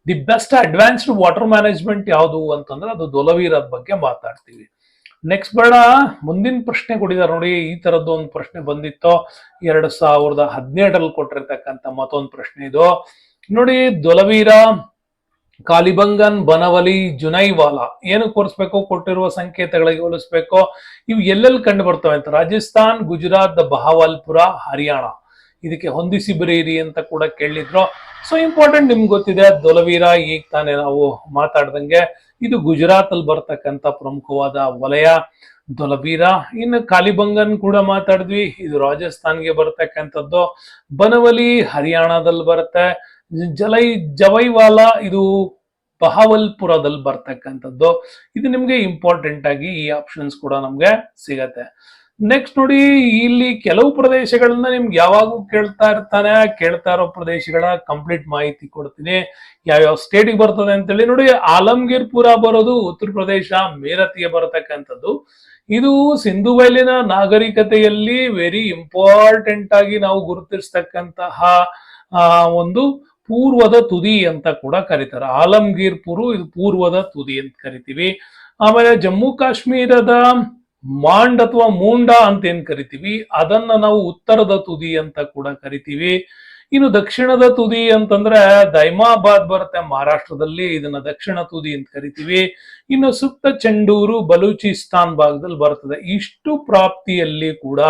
the best advanced water management ಯಾವುದು ಅಂತಂದ್ರೆ ಅದು ದೊಲವೀರದ ಬಗ್ಗೆ ಮಾತಾಡ್ತೀವಿ. ನೆಕ್ಸ್ಟ್ ಬೇಡ, ಮುಂದಿನ ಪ್ರಶ್ನೆ ಕೊಟ್ಟಿದ್ದಾರೆ ನೋಡಿ, ಈ ತರದ್ದು ಒಂದು ಪ್ರಶ್ನೆ ಬಂದಿತ್ತು. ಎರಡು ಸಾವಿರದ ಹದಿನೇಳರಲ್ಲಿ ಕೊಟ್ಟಿರ್ತಕ್ಕಂಥ ಮತ್ತೊಂದು ಪ್ರಶ್ನೆ ಇದು. ನೋಡಿ, ದೊಲವೀರ ಕಾಲಿಬಂಗನ್ ಬನವಲಿ, ಜುನೈವಾಲ, ಏನು ಕೊರಿಸ್ಬೇಕು ಕೊಟ್ಟಿರುವ ಸಂಕೇತಗಳಿಗೆ ಹೋಲಿಸ್ಬೇಕು, ಇವು ಎಲ್ಲೆಲ್ಲಿ ಕಂಡು ಬರ್ತವೆ ಅಂತ, ರಾಜಸ್ಥಾನ್, ಗುಜರಾತ್, ಬಹಾವಲ್ಪುರ, ಹರಿಯಾಣ. ಇದಕ್ಕೆ ಹೊಂದಿಸಿ ಬರೀರಿ ಅಂತ ಕೂಡ ಕೇಳಿದ್ರು. ಸೊ ಇಂಪಾರ್ಟೆಂಟ್ ನಿಮ್ಗೆ ಗೊತ್ತಿದೆ, ದೊಲವೀರ ಈಗ ತಾನೇ ನಾವು ಮಾತಾಡ್ದಂಗೆ, ಇದು ಗುಜರಾತ್ ಅಲ್ಲಿ ಬರ್ತಕ್ಕಂಥ ಪ್ರಮುಖವಾದ ವಲಯ ದೊಲಬೀರ ಇನ್ನು ಕಾಲಿಬಂಗನ್ ಕೂಡ ಮಾತಾಡಿದ್ವಿ, ಇದು ರಾಜಸ್ಥಾನ್ಗೆ ಬರ್ತಕ್ಕಂಥದ್ದು. ಬನವಲಿ ಹರಿಯಾಣದಲ್ಲಿ ಬರುತ್ತೆ. ಜಲೈ ಜವೈವಾಲ ಇದು ಬಹವಲ್ಪುರದಲ್ಲಿ ಬರ್ತಕ್ಕಂಥದ್ದು. ಇದು ನಿಮಗೆ ಇಂಪಾರ್ಟೆಂಟ್ ಆಗಿ ಈ ಆಪ್ಷನ್ಸ್ ಕೂಡ ನಮ್ಗೆ ಸಿಗತ್ತೆ. ನೆಕ್ಸ್ಟ್ ನೋಡಿ, ಇಲ್ಲಿ ಕೆಲವು ಪ್ರದೇಶಗಳನ್ನ ನಿಮ್ಗೆ ಯಾವಾಗೂ ಕೇಳ್ತಾ ಇರ್ತಾನೆ, ಕೇಳ್ತಾ ಇರೋ ಪ್ರದೇಶಗಳ ಕಂಪ್ಲೀಟ್ ಮಾಹಿತಿ ಕೊಡ್ತೀನಿ. ಯಾವ್ಯಾವ ಸ್ಟೇಟಿಗೆ ಬರ್ತದೆ ಅಂತೇಳಿ ನೋಡಿ ಆಲಮ್ಗೀರ್ಪುರ ಬರೋದು, ಉತ್ತರ ಪ್ರದೇಶ, ಮೇರತ್ಗೆ ಬರತಕ್ಕಂಥದ್ದು. ಇದು ಸಿಂಧು ಬಯಲಿನ ನಾಗರಿಕತೆಯಲ್ಲಿ ವೆರಿ ಇಂಪಾರ್ಟೆಂಟ್ ಆಗಿ ನಾವು ಗುರುತಿಸ್ತಕ್ಕಂತಹ ಒಂದು ಪೂರ್ವದ ತುದಿ ಅಂತ ಕೂಡ ಕರೀತಾರೆ. ಆಲಂಗೀರ್ ಪುರು, ಇದು ಪೂರ್ವದ ತುದಿ ಅಂತ ಕರಿತೀವಿ. ಆಮೇಲೆ ಜಮ್ಮು ಕಾಶ್ಮೀರದ ಮಾಂಡ್ ಅಥವಾ ಮೂಂಡ ಅಂತ ಏನ್ ಕರಿತೀವಿ? ಅದನ್ನ ನಾವು ಉತ್ತರದ ತುದಿ ಅಂತ ಕೂಡ ಕರಿತೀವಿ. ಇನ್ನು ದಕ್ಷಿಣದ ತುದಿ ಅಂತಂದ್ರೆ ದೈಮಾಬಾದ್ ಬರುತ್ತೆ, ಮಹಾರಾಷ್ಟ್ರದಲ್ಲಿ ಇದನ್ನ ದಕ್ಷಿಣ ತುದಿ ಅಂತ ಕರಿತೀವಿ. ಇನ್ನು ಸುತ್ತ ಚೆಂಡೂರು, ಬಲೂಚಿಸ್ತಾನ್ ಭಾಗದಲ್ಲಿ ಬರ್ತದೆ. ಇಷ್ಟು ಪ್ರಾಪ್ತಿಯಲ್ಲಿ ಕೂಡ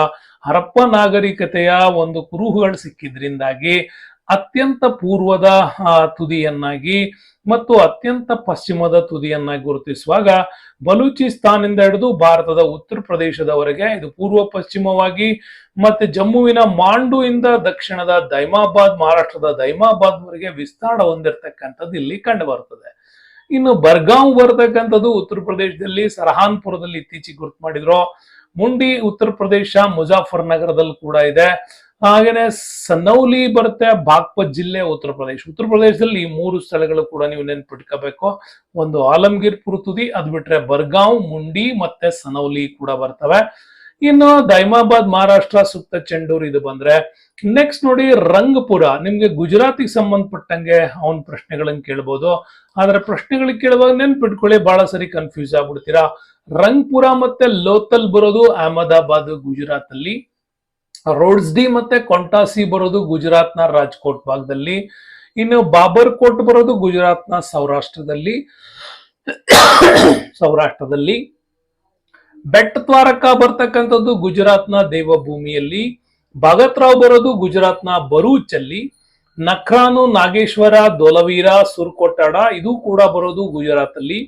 ಹರಪ್ಪ ನಾಗರಿಕತೆಯ ಒಂದು ಕುರುಹುಗಳು ಸಿಕ್ಕಿದ್ರಿಂದಾಗಿ ಅತ್ಯಂತ ಪೂರ್ವದ ತುದಿಯನ್ನಾಗಿ ಮತ್ತು ಅತ್ಯಂತ ಪಶ್ಚಿಮದ ತುದಿಯನ್ನಾಗಿ ಗುರುತಿಸುವಾಗ ಬಲೂಚಿಸ್ತಾನಿಂದ ಹಿಡಿದು ಭಾರತದ ಉತ್ತರ ಪ್ರದೇಶದವರೆಗೆ, ಇದು ಪೂರ್ವ ಪಶ್ಚಿಮವಾಗಿ ಮತ್ತೆ ಜಮ್ಮುವಿನ ಮಾಂಡು ಇಂದ ದಕ್ಷಿಣದ ದೈಮಾಬಾದ್, ಮಹಾರಾಷ್ಟ್ರದ ದೈಮಾಬಾದ್ ವರೆಗೆ ವಿಸ್ತಾರ ಹೊಂದಿರತಕ್ಕಂಥದ್ದು ಇಲ್ಲಿ ಕಂಡು ಬರ್ತದೆ ಇನ್ನು ಬರ್ಗಾಂವ್ ಬರ್ತಕ್ಕಂಥದ್ದು ಉತ್ತರ ಪ್ರದೇಶದಲ್ಲಿ, ಸರಹಾನ್ಪುರದಲ್ಲಿ ಇತ್ತೀಚೆಗೆ ಗುರುತು ಮಾಡಿದ್ರು. ಮುಂಡಿ ಉತ್ತರ ಪ್ರದೇಶ, ಮುಜಾಫರ್ ನಗರದಲ್ಲಿ ಕೂಡ ಇದೆ. ಹಾಗೇನೆ ಸನೌಲಿ ಬರುತ್ತೆ, ಬಾಗ್ಪತ್ ಜಿಲ್ಲೆ, ಉತ್ತರ ಪ್ರದೇಶ. ಉತ್ತರ ಪ್ರದೇಶದಲ್ಲಿ ಈ ಮೂರು ಸ್ಥಳಗಳು ಕೂಡ ನೀವು ನೆನ್ಪಿಟ್ಕೋಬೇಕು. ಒಂದು ಆಲಂಗೀರ್ ಪುರ ತುದಿ ಅದ್ ಬಿಟ್ರೆ ಬರ್ಗಾಂವ್, ಮುಂಡಿ ಮತ್ತೆ ಸನೌಲಿ ಕೂಡ ಬರ್ತವೆ. ಇನ್ನು ದೈಮಾಬಾದ್, ಮಹಾರಾಷ್ಟ್ರ, ಸುತ್ತ ಚೆಂಡೂರು ಇದು ಬಂದ್ರೆ. ನೆಕ್ಸ್ಟ್ ನೋಡಿ ರಂಗಪುರ. ನಿಮ್ಗೆ ಗುಜರಾತಿಗೆ ಸಂಬಂಧಪಟ್ಟಂಗೆ ಅವನ್ ಪ್ರಶ್ನೆಗಳನ್ನ ಕೇಳ್ಬೋದು. ಆದ್ರೆ ಪ್ರಶ್ನೆಗಳಿಗೆ ಕೇಳುವಾಗ ನೆನ್ಪಿಟ್ಕೊಳ್ಳಿ ಬಹಳ ಸರಿ ಕನ್ಫ್ಯೂಸ್ ಆಗ್ಬಿಡ್ತೀರಾ. ರಂಗ್ಪುರ ಮತ್ತೆ ಲೋತಲ್ ಬರೋದು ಅಹಮದಾಬಾದ್ ಗುಜರಾತ್ ಅಲ್ಲಿ ರೋಡ್ಸ್ಡಿ ಮತ್ತೆ ಕೊಂಟಾಸಿ ಬರೋದು ಗುಜರಾತ್ನ ರಾಜ್ಕೋಟ್ ಭಾಗದಲ್ಲಿ. ಇನ್ನು ಬಾಬರ್ಕೋಟ್ ಬರೋದು ಗುಜರಾತ್ನ ಸೌರಾಷ್ಟ್ರದಲ್ಲಿ. ಸೌರಾಷ್ಟ್ರದಲ್ಲಿ. ಬೆಟ್ಟ ದ್ವಾರಕ ಬರ್ತಕ್ಕಂಥದ್ದು ಗುಜರಾತ್ನ ದೇವಭೂಮಿಯಲ್ಲಿ. ಭಗತ್ರಾವ್ ಬರೋದು ಗುಜರಾತ್ನ ನ ಅಲ್ಲಿ ನಖ್ರಾನು, ನಾಗೇಶ್ವರ, ದೊಲವೀರ ಸುರ್ಕೋಟಾಡ ಇದು ಕೂಡ ಬರೋದು ಗುಜರಾತ್ ಅಲ್ಲಿ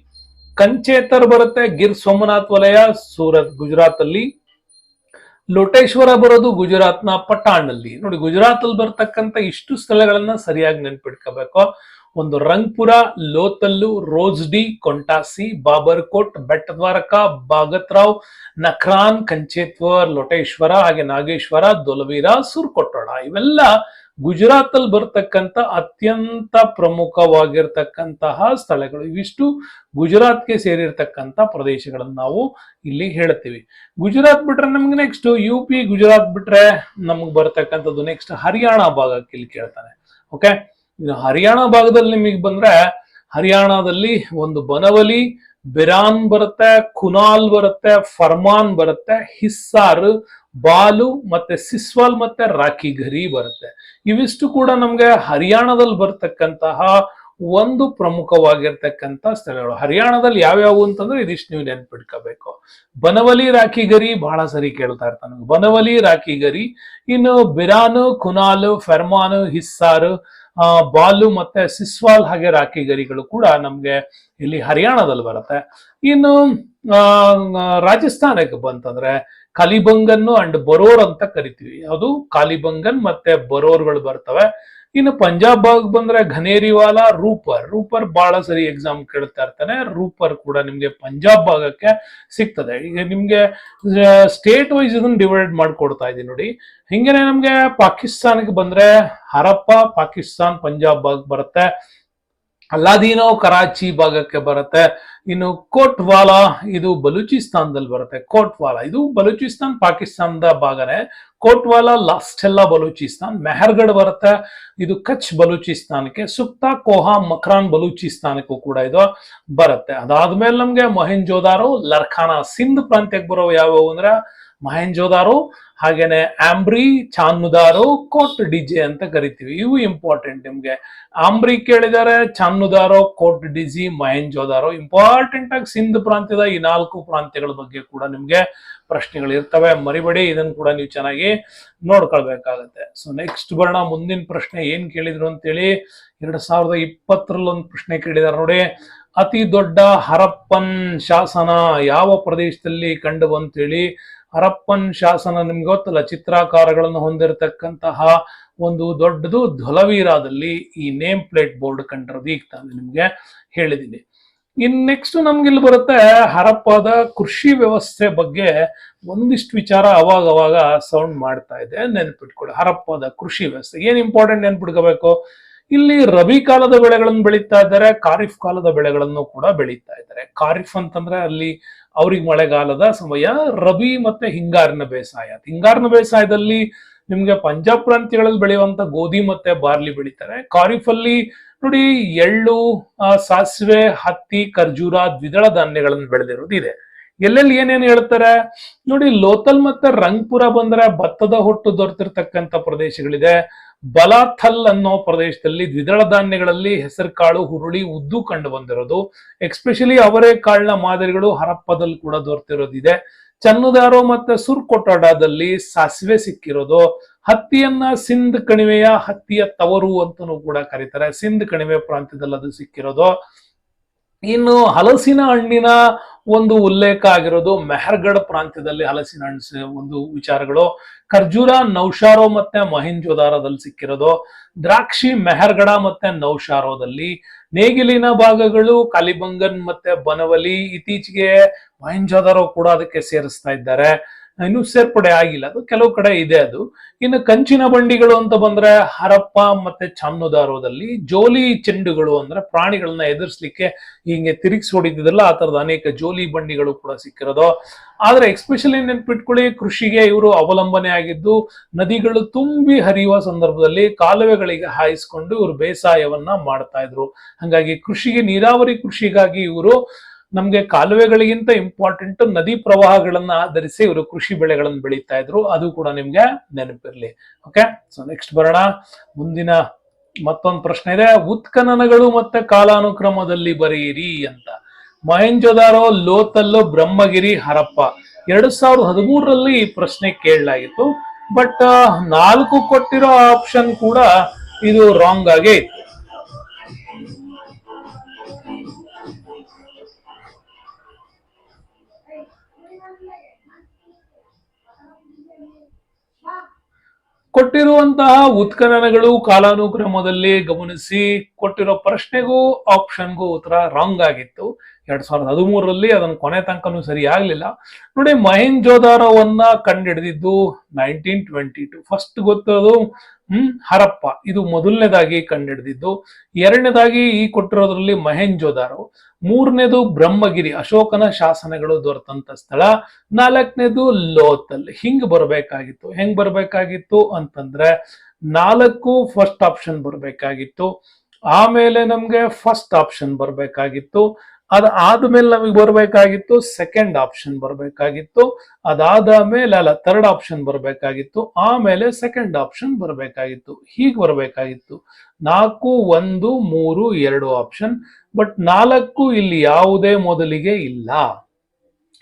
ಕಂಚೇತರ್ ಬರುತ್ತೆ, ಗಿರ್ ಸೋಮನಾಥ್ ವಲಯ, ಸೂರತ್ ಗುಜರಾತ್ ಅಲ್ಲಿ ಲೋಟೇಶ್ವರ ಬರೋದು ಗುಜರಾತ್ನ ಪಟಾಣ್ನಲ್ಲಿ ನೋಡಿ ಗುಜರಾತ್ ಅಲ್ಲಿ ಬರ್ತಕ್ಕಂಥ ಇಷ್ಟು ಸ್ಥಳಗಳನ್ನ ಸರಿಯಾಗಿ ನೆನ್ಪಿಟ್ಕೋಬೇಕು. ಒಂದು ರಂಗ್ಪುರ, ಲೋತಲ್ಲು, ರೋಜ್ಡಿ, ಕೊಂಟಾಸಿ, ಬಾಬರ್ಕೋಟ್, ಬೆಟ್ಟದ್ವಾರಕ, ಬಾಗತ್ರಾವ್, ನಖ್ರಾನ್, ಕಂಚೇತ್ವರ್, ಲೋಟೇಶ್ವರ, ಹಾಗೆ ನಾಗೇಶ್ವರ, ದೊಲವೀರ ಸುರ್ಕೊಟ್ಟೋಣ ಇವೆಲ್ಲ ಗುಜರಾತ್ ಅಲ್ಲಿ ಬರ್ತಕ್ಕಂಥ ಅತ್ಯಂತ ಪ್ರಮುಖವಾಗಿರ್ತಕ್ಕಂತಹ ಸ್ಥಳಗಳು. ಇವಿಷ್ಟು ಗುಜರಾತ್ಗೆ ಸೇರಿರ್ತಕ್ಕಂಥ ಪ್ರದೇಶಗಳನ್ನು ನಾವು ಇಲ್ಲಿ ಹೇಳ್ತೀವಿ ಗುಜರಾತ್ ಬಿಟ್ರೆ ನಮ್ಗೆ ನೆಕ್ಸ್ಟ್ ಯು ಪಿ ಗುಜರಾತ್ ಬಿಟ್ರೆ ನಮ್ಗೆ ಬರ್ತಕ್ಕಂಥದ್ದು ನೆಕ್ಸ್ಟ್ ಹರಿಯಾಣ ಭಾಗಕ್ಕೆ ಇಲ್ಲಿ ಕೇಳ್ತಾನೆ ಓಕೆ ಇದು ಹರಿಯಾಣ ಭಾಗದಲ್ಲಿ ನಿಮಗೆ ಬಂದ್ರೆ ಹರಿಯಾಣದಲ್ಲಿ ಒಂದು ಬನವಲಿ, ಬಿರಾನ್ ಬರುತ್ತೆ, ಕುನಾಲ್ ಬರುತ್ತೆ, ಫರ್ಮಾನ್ ಬರುತ್ತೆ, ಹಿಸ್ಸಾರ್ ಬಾಲು ಮತ್ತೆ ಸಿಸ್ವಾಲ್ ಮತ್ತೆ ರಾಖಿ ಘರಿ ಬರುತ್ತೆ. ಇವಿಷ್ಟು ಕೂಡ ನಮ್ಗೆ ಹರಿಯಾಣದಲ್ಲಿ ಬರ್ತಕ್ಕಂತಹ ಒಂದು ಪ್ರಮುಖವಾಗಿರ್ತಕ್ಕಂಥ ಸ್ಥಳಗಳು. ಹರಿಯಾಣದಲ್ಲಿ ಯಾವ್ಯಾವು ಅಂತಂದ್ರೆ ಇದಿಷ್ಟು ನೀವು ನೆನ್ಪಿಟ್ಕೋಬೇಕು. ಬನವಲಿ ರಾಖಿಗರಿ ಬಹಳ ಸರಿ ಕೇಳ್ತಾ ಇರ್ತಾನೆ ಬನವಲಿ ರಾಖಿಗರಿ ಇನ್ನು ಬಿರಾನು, ಕುನಾಲು, ಫೆರ್ಮಾನು, ಹಿಸ್ಸಾರ್ ಬಾಲು ಮತ್ತೆ ಸಿಸ್ವಾಲ್ ಹಾಗೆ ರಾಖಿ ಗರಿಗಳು ಕೂಡ ನಮ್ಗೆ ಇಲ್ಲಿ ಹರಿಯಾಣದಲ್ಲಿ ಬರುತ್ತೆ. ಇನ್ನು ಆ, ರಾಜಸ್ಥಾನಕ್ಕೆ ಬಂತಂದ್ರೆ ಕಲಿಬಂಗನ್ನು ಅಂಡ್ ಬರೋರ್ ಅಂತ ಕರಿತೀವಿ. ಅದು ಕಾಲಿಬಂಗನ್ ಮತ್ತೆ ಬರೋರ್ಗಳು ಬರ್ತವೆ. ಇನ್ನು ಪಂಜಾಬ್ ಭಾಗ ಬಂದ್ರೆ ಘನೇರಿವಾಲಾ ರೂಪರ್. ರೂಪರ್ ಬಹಳ ಸರಿ ಎಕ್ಸಾಮ್ ಕೇಳ್ತಾ ಇರ್ತಾನೆ. ರೂಪರ್ ಕೂಡ ನಿಮ್ಗೆ ಪಂಜಾಬ್ ಭಾಗಕ್ಕೆ ಸಿಗ್ತದೆ. ಈಗ ನಿಮ್ಗೆ ಸ್ಟೇಟ್ ವೈಸ್ ಇದನ್ನ ಡಿವೈಡ್ ಮಾಡ್ಕೊಡ್ತಾ ಇದೀನಿ ನೋಡಿ. ಹಿಂಗೇನೆ ನಮ್ಗೆ ಪಾಕಿಸ್ತಾನಕ್ಕೆ ಬಂದ್ರೆ ಹರಪ್ಪ, ಪಾಕಿಸ್ತಾನ್, ಪಂಜಾಬ್ ಭಾಗ ಬರುತ್ತೆ. ಅಲ್ಲಾದೀನೋ ಕರಾಚಿ ಭಾಗಕ್ಕೆ ಬರುತ್ತೆ. ಇನ್ನು ಕೋಟ್ವಾಲಾ ಇದು ಬಲೂಚಿಸ್ತಾನದಲ್ಲಿ ಬರುತ್ತೆ. ಕೋಟ್ವಾಲಾ ಇದು ಬಲೂಚಿಸ್ತಾನ್ ಪಾಕಿಸ್ತಾನದ ಭಾಗನೇ. ಕೋಟ್ವಾಲಾ ಲಾಸ್ಟೆಲ್ಲಾ ಬಲೂಚಿಸ್ತಾನ್, ಮೆಹರ್ಗಡ್ ಬರುತ್ತೆ, ಇದು ಕಚ್ ಬಲೂಚಿಸ್ತಾನಕ್ಕೆ ಸುಕ್ತಾ ಕೋಹಾ ಮಕ್ರಾನ್ ಬಲೂಚಿಸ್ತಾನಕ್ಕೂ ಕೂಡ ಇದು ಬರುತ್ತೆ. ಅದಾದ್ಮೇಲೆ ನಮ್ಗೆ ಮೊಹೆಂಜೋದಾರೋ ಲರ್ಖಾನಾ ಸಿಂಧ್ ಪ್ರಾಂತ್ಯಕ್ಕೆ ಬರೋ ಯಾವ್ಯಾವು ಅಂದ್ರೆ ಮಹೆಂಜೋದಾರೋ, ಹಾಗೇನೆ ಆಂಬ್ರಿ ಚಾನ್ನುದಾರೋ ಕೋಟ್ ಡಿಜೆ ಅಂತ ಕರಿತೀವಿ. ಇವು ಇಂಪಾರ್ಟೆಂಟ್ ನಿಮ್ಗೆ. ಆಂಬ್ರಿ ಕೇಳಿದ್ದಾರೆ ಚಾನ್ನುದಾರೋ ಕೋಟ್ ಡಿಜಿ, ಮಹೆಂಜೋದಾರೋ ಇಂಪಾರ್ಟೆಂಟ್ ಆಗಿ ಸಿಂಧ್ ಪ್ರಾಂತ್ಯದ ಈ ನಾಲ್ಕು ಪ್ರಾಂತ್ಯಗಳ ಬಗ್ಗೆ ಕೂಡ ನಿಮ್ಗೆ ಪ್ರಶ್ನೆಗಳು ಇರ್ತವೆ. ಮರಿಬೇಡಿ ಇದನ್ನು ಕೂಡ ನೀವು ಚೆನ್ನಾಗಿ ನೋಡ್ಕೊಳ್ಬೇಕಾಗತ್ತೆ. ಸೊ ನೆಕ್ಸ್ಟ್ ಬರೋಣ, ಮುಂದಿನ ಪ್ರಶ್ನೆ ಏನ್ ಕೇಳಿದ್ರು ಅಂತೇಳಿ, ಎರಡ್ ಸಾವಿರದ ಇಪ್ಪತ್ತರಲ್ಲಿ ಒಂದು ಪ್ರಶ್ನೆ ಕೇಳಿದಾರೆ ನೋಡಿ. ಅತಿ ದೊಡ್ಡ ಹರಪ್ಪನ್ ಶಾಸನ ಯಾವ ಪ್ರದೇಶದಲ್ಲಿ ಕಂಡು ಬಂತೇಳಿ? ಹರಪ್ಪನ್ ಶಾಸನ ನಿಮ್ಗೆ ಗೊತ್ತಲ್ಲ, ಚಿತ್ರಾಕಾರಗಳನ್ನು ಹೊಂದಿರತಕ್ಕಂತಹ ಒಂದು ದೊಡ್ಡದು ಧೊಲವೀರಾದಲ್ಲಿ ಈ ನೇಮ್ ಪ್ಲೇಟ್ ಬೋರ್ಡ್ ಕಂಡಿರೋದು ಈಗ ತಾನೇ ನಿಮ್ಗೆ ಹೇಳಿದೀನಿ ಇನ್ ನೆಕ್ಸ್ಟ್ ನಮ್ಗೆ ಇಲ್ಲಿ ಬರುತ್ತೆ ಹರಪ್ಪದ ಕೃಷಿ ವ್ಯವಸ್ಥೆ ಬಗ್ಗೆ ಒಂದಿಷ್ಟು ವಿಚಾರ ಅವಾಗ ಅವಾಗ ಸೌಂಡ್ ಮಾಡ್ತಾ ಇದೆ. ನೆನ್ಪಿಟ್ಕೊಳ್ಳಿ ಹರಪ್ಪದ ಕೃಷಿ ವ್ಯವಸ್ಥೆ ಏನ್ ಇಂಪಾರ್ಟೆಂಟ್ ನೆನ್ಪಿಟ್ಕೋಬೇಕು? ಇಲ್ಲಿ ರಬಿ ಕಾಲದ ಬೆಳೆಗಳನ್ನು ಬೆಳೀತಾ ಇದ್ದಾರೆ, ಖಾರಿಫ್ ಕಾಲದ ಬೆಳೆಗಳನ್ನು ಕೂಡ ಬೆಳೀತಾ ಇದ್ದಾರೆ. ಖಾರಿಫ್ ಅಂತಂದ್ರೆ ಅಲ್ಲಿ ಅವ್ರಿಗೆ ಮಳೆಗಾಲದ ಸಮಯ ರಬಿ ಮತ್ತೆ ಹಿಂಗಾರಿನ ಬೇಸಾಯ. ಹಿಂಗಾರಿನ ಬೇಸಾಯದಲ್ಲಿ ನಿಮ್ಗೆ ಪಂಜಾಬ್ ಪ್ರಾಂತ್ಯಗಳಲ್ಲಿ ಬೆಳೆಯುವಂತ ಗೋಧಿ ಮತ್ತೆ ಬಾರ್ಲಿ ಬೆಳಿತಾರೆ. ಖಾರಿಫ್ ಅಲ್ಲಿ ನೋಡಿ ಎಳ್ಳು ಸಾಸಿವೆ, ಹತ್ತಿ, ಖರ್ಜೂರ, ದ್ವಿದಳ ಧಾನ್ಯಗಳನ್ನು ಬೆಳೆದಿರೋದು ಇದೆ. ಎಲ್ಲೆಲ್ಲಿ ಏನೇನ್ ಹೇಳ್ತಾರೆ? ನೋಡಿ, ಲೋತಲ್ ಮತ್ತೆ ರಂಗ್ಪುರ ಬಂದ್ರೆ ಭತ್ತದ ಹೊಟ್ಟು ದೊರೆತಿರ್ತಕ್ಕಂತ ಪ್ರದೇಶಗಳಿದೆ. ಬಲಾಥಲ್ ಅನ್ನೋ ಪ್ರದೇಶದಲ್ಲಿ ದ್ವಿದಳ ಧಾನ್ಯಗಳಲ್ಲಿ ಹೆಸರು ಕಾಳು ಹುರುಳಿ, ಉದ್ದು ಕಂಡು ಬಂದಿರೋದು. ಎಕ್ಸ್ಪೆಷಲಿ ಅವರೇ ಕಾಳಿನ ಮಾದರಿಗಳು ಹರಪ್ಪದಲ್ಲಿ ಕೂಡ ದೊರೆತಿರೋದಿದೆ. ಚನ್ನದಾರು ಮತ್ತೆ ಸುರ್ಕೊಟಡಾದಲ್ಲಿ ಸಾಸಿವೆ ಸಿಕ್ಕಿರೋದು. ಹತ್ತಿಯನ್ನ ಸಿಂಧ್ ಕಣಿವೆಯ ಹತ್ತಿಯ ತವರು ಅಂತಲೂ ಕೂಡ ಕರೀತಾರೆ. ಸಿಂಧ್ ಕಣಿವೆ ಪ್ರಾಂತ್ಯದಲ್ಲಿ ಅದು ಸಿಕ್ಕಿರೋದು. ಇನ್ನು ಹಲಸಿನ ಹಣ್ಣಿನ ಒಂದು ಉಲ್ಲೇಖ ಆಗಿರೋದು ಮೆಹರ್ಗಢ ಪ್ರಾಂತ್ಯದಲ್ಲಿ ಹಲಸಿನ ಹಣ್ಣು ಒಂದು ವಿಚಾರಗಳು. ಖರ್ಜೂರ, ನೌಶಾರೋ ಮತ್ತೆ ಮಹಿಂಜೋದಾರದಲ್ಲಿ ಸಿಕ್ಕಿರೋದು. ದ್ರಾಕ್ಷಿ, ಮೆಹರ್ಗಢ ಮತ್ತೆ ನೌಶಾರೋದಲ್ಲಿ. ನೇಗಿಲಿನ ಭಾಗಗಳು, ಕಲಿಬಂಗನ್ ಮತ್ತೆ ಬನವಲಿ ಇತ್ತೀಚೆಗೆ ಮಹಿಂಜೋದಾರೋ ಕೂಡ ಅದಕ್ಕೆ ಸೇರಿಸ್ತಾ ಇದ್ದಾರೆ. ಇನ್ನು ಸೇರ್ಪಡೆ ಆಗಿಲ್ಲ. ಅದು ಕೆಲವು ಕಡೆ ಇದೆ ಅದು. ಇನ್ನು ಕಂಚಿನ ಬಂಡಿಗಳು ಅಂತ ಬಂದ್ರೆ ಹರಪ್ಪ ಮತ್ತೆ ಚಾಮುದಾರೋದಲ್ಲಿ ಜೋಲಿ ಚೆಂಡುಗಳು ಅಂದ್ರೆ ಪ್ರಾಣಿಗಳನ್ನ ಎದುರಿಸ್ಲಿಕ್ಕೆ ಹಿಂಗೆ ತಿರುಗಿಸಿ ಹೊಡಿತಿದ್ರಲ್ಲ ಆ ತರದ ಅನೇಕ ಜೋಲಿ ಬಂಡಿಗಳು ಕೂಡ ಸಿಕ್ಕಿರೋದು. ಆದ್ರೆ ಎಕ್ಸ್ಪೆಷಲಿ ನೆನ್ಪಿಟ್ಕೊಳ್ಳಿ, ಕೃಷಿಗೆ ಇವರು ಅವಲಂಬನೆ ಆಗಿದ್ದು, ನದಿಗಳು ತುಂಬಿ ಹರಿಯುವ ಸಂದರ್ಭದಲ್ಲಿ ಕಾಲುವೆಗಳಿಗೆ ಹಾಯಿಸ್ಕೊಂಡು ಇವರು ಬೇಸಾಯವನ್ನ ಮಾಡ್ತಾ ಇದ್ರು. ಹಂಗಾಗಿ ಕೃಷಿಗೆ ನೀರಾವರಿ ಕೃಷಿಗಾಗಿ ಇವರು ನಮ್ಗೆ ಕಾಲುವೆಗಳಿಗಿಂತ ಇಂಪಾರ್ಟೆಂಟ್ ನದಿ ಪ್ರವಾಹಗಳನ್ನ ಆಧರಿಸಿ ಇವರು ಕೃಷಿ ಬೆಳೆಗಳನ್ನು ಬೆಳೀತಾ ಇದ್ರು. ಅದು ಕೂಡ ನಿಮ್ಗೆ ನೆನಪಿರ್ಲಿ. ಓಕೆ ಸೊ ನೆಕ್ಸ್ಟ್ ಬರೋಣ. ಮುಂದಿನ ಮತ್ತೊಂದು ಪ್ರಶ್ನೆ ಇದೆ. ಉತ್ಖನನಗಳು ಮತ್ತೆ ಕಾಲಾನುಕ್ರಮದಲ್ಲಿ ಬರೆಯಿರಿ ಅಂತ. ಮಹೇಂಜೋದಾರೋ ಲೋತಲ್ಲೋ ಬ್ರಹ್ಮಗಿರಿ ಹರಪ್ಪ. ಎರಡು ಸಾವಿರದ ಹದಿಮೂರರಲ್ಲಿ ಈ ಪ್ರಶ್ನೆ ಕೇಳಲಾಗಿತ್ತು. ಬಟ್, ನಾಲ್ಕು ಕೊಟ್ಟಿರೋ ಆಪ್ಷನ್ ಕೂಡ ಇದು ರಾಂಗ್ ಆಗೇ ಇತ್ತು. ಕೊಟ್ಟಿರುವಂತಹ ಉತ್ಖನನಗಳು ಕಾಲಾನುಕ್ರಮದಲ್ಲಿ ಗಮನಿಸಿ ಕೊಟ್ಟಿರೋ ಪ್ರಶ್ನೆಗೂ ಆಪ್ಷನ್ಗೂ ಉತ್ತರ ರಾಂಗ್ ಆಗಿತ್ತು. ಎರಡ್ ಸಾವಿರದ ಹದಿಮೂರರಲ್ಲಿ ಅದನ್ನ ಕೊನೆ ತನಕನೂ ಸರಿ ಆಗ್ಲಿಲ್ಲ. ನೋಡಿ ಜೋದಾರವನ್ನ ಕಂಡಿಡಿದಿದ್ದು ನೈನ್ಟೀನ್ ಟ್ವೆಂಟಿ ಟು ಫಸ್ಟ್ ಗೊತ್ತಿರೋದು ಹ್ಮ್, ಹರಪ್ಪ. ಇದು ಮೊದಲನೇದಾಗಿ ಕಂಡಿಡಿದಿದ್ದು. ಎರಡನೇದಾಗಿ ಈ ಕೊಟ್ಟಿರೋದ್ರಲ್ಲಿ ಮಹೇಂಜೋದಾರೋ ಮೂರನೇದು ಬ್ರಹ್ಮಗಿರಿ ಅಶೋಕನ ಶಾಸನಗಳು ದೊರೆತಂತ ಸ್ಥಳ. ನಾಲ್ಕನೇದು ಲೋತಲ್. ಹಿಂಗ್ ಬರ್ಬೇಕಾಗಿತ್ತು. ಹೆಂಗ್ ಬರ್ಬೇಕಾಗಿತ್ತು ಅಂತಂದ್ರೆ ನಾಲ್ಕು ಫಸ್ಟ್ ಆಪ್ಷನ್ ಬರ್ಬೇಕಾಗಿತ್ತು. ಆಮೇಲೆ ನಮ್ಗೆ ಫಸ್ಟ್ ಆಪ್ಷನ್ ಬರ್ಬೇಕಾಗಿತ್ತು. ಅದ್ ಆದ್ಮೇಲೆ ನಮಗೆ ಬರ್ಬೇಕಾಗಿತ್ತು ಸೆಕೆಂಡ್ ಆಪ್ಷನ್ ಬರ್ಬೇಕಾಗಿತ್ತು. ಅದಾದ ಮೇಲೆ ಅಲ್ಲ ಥರ್ಡ್ ಆಪ್ಷನ್ ಬರ್ಬೇಕಾಗಿತ್ತು. ಆಮೇಲೆ ಸೆಕೆಂಡ್ ಆಪ್ಷನ್ ಬರ್ಬೇಕಾಗಿತ್ತು. ಹೀಗೆ ಬರ್ಬೇಕಾಗಿತ್ತು. ನಾಲ್ಕು, ಒಂದು, ಮೂರು, ಎರಡು ಆಪ್ಷನ್ ಬಟ್ ನಾಲ್ಕು ಇಲ್ಲಿ ಯಾವುದೇ ಮೊದಲಿಗೆ ಇಲ್ಲ.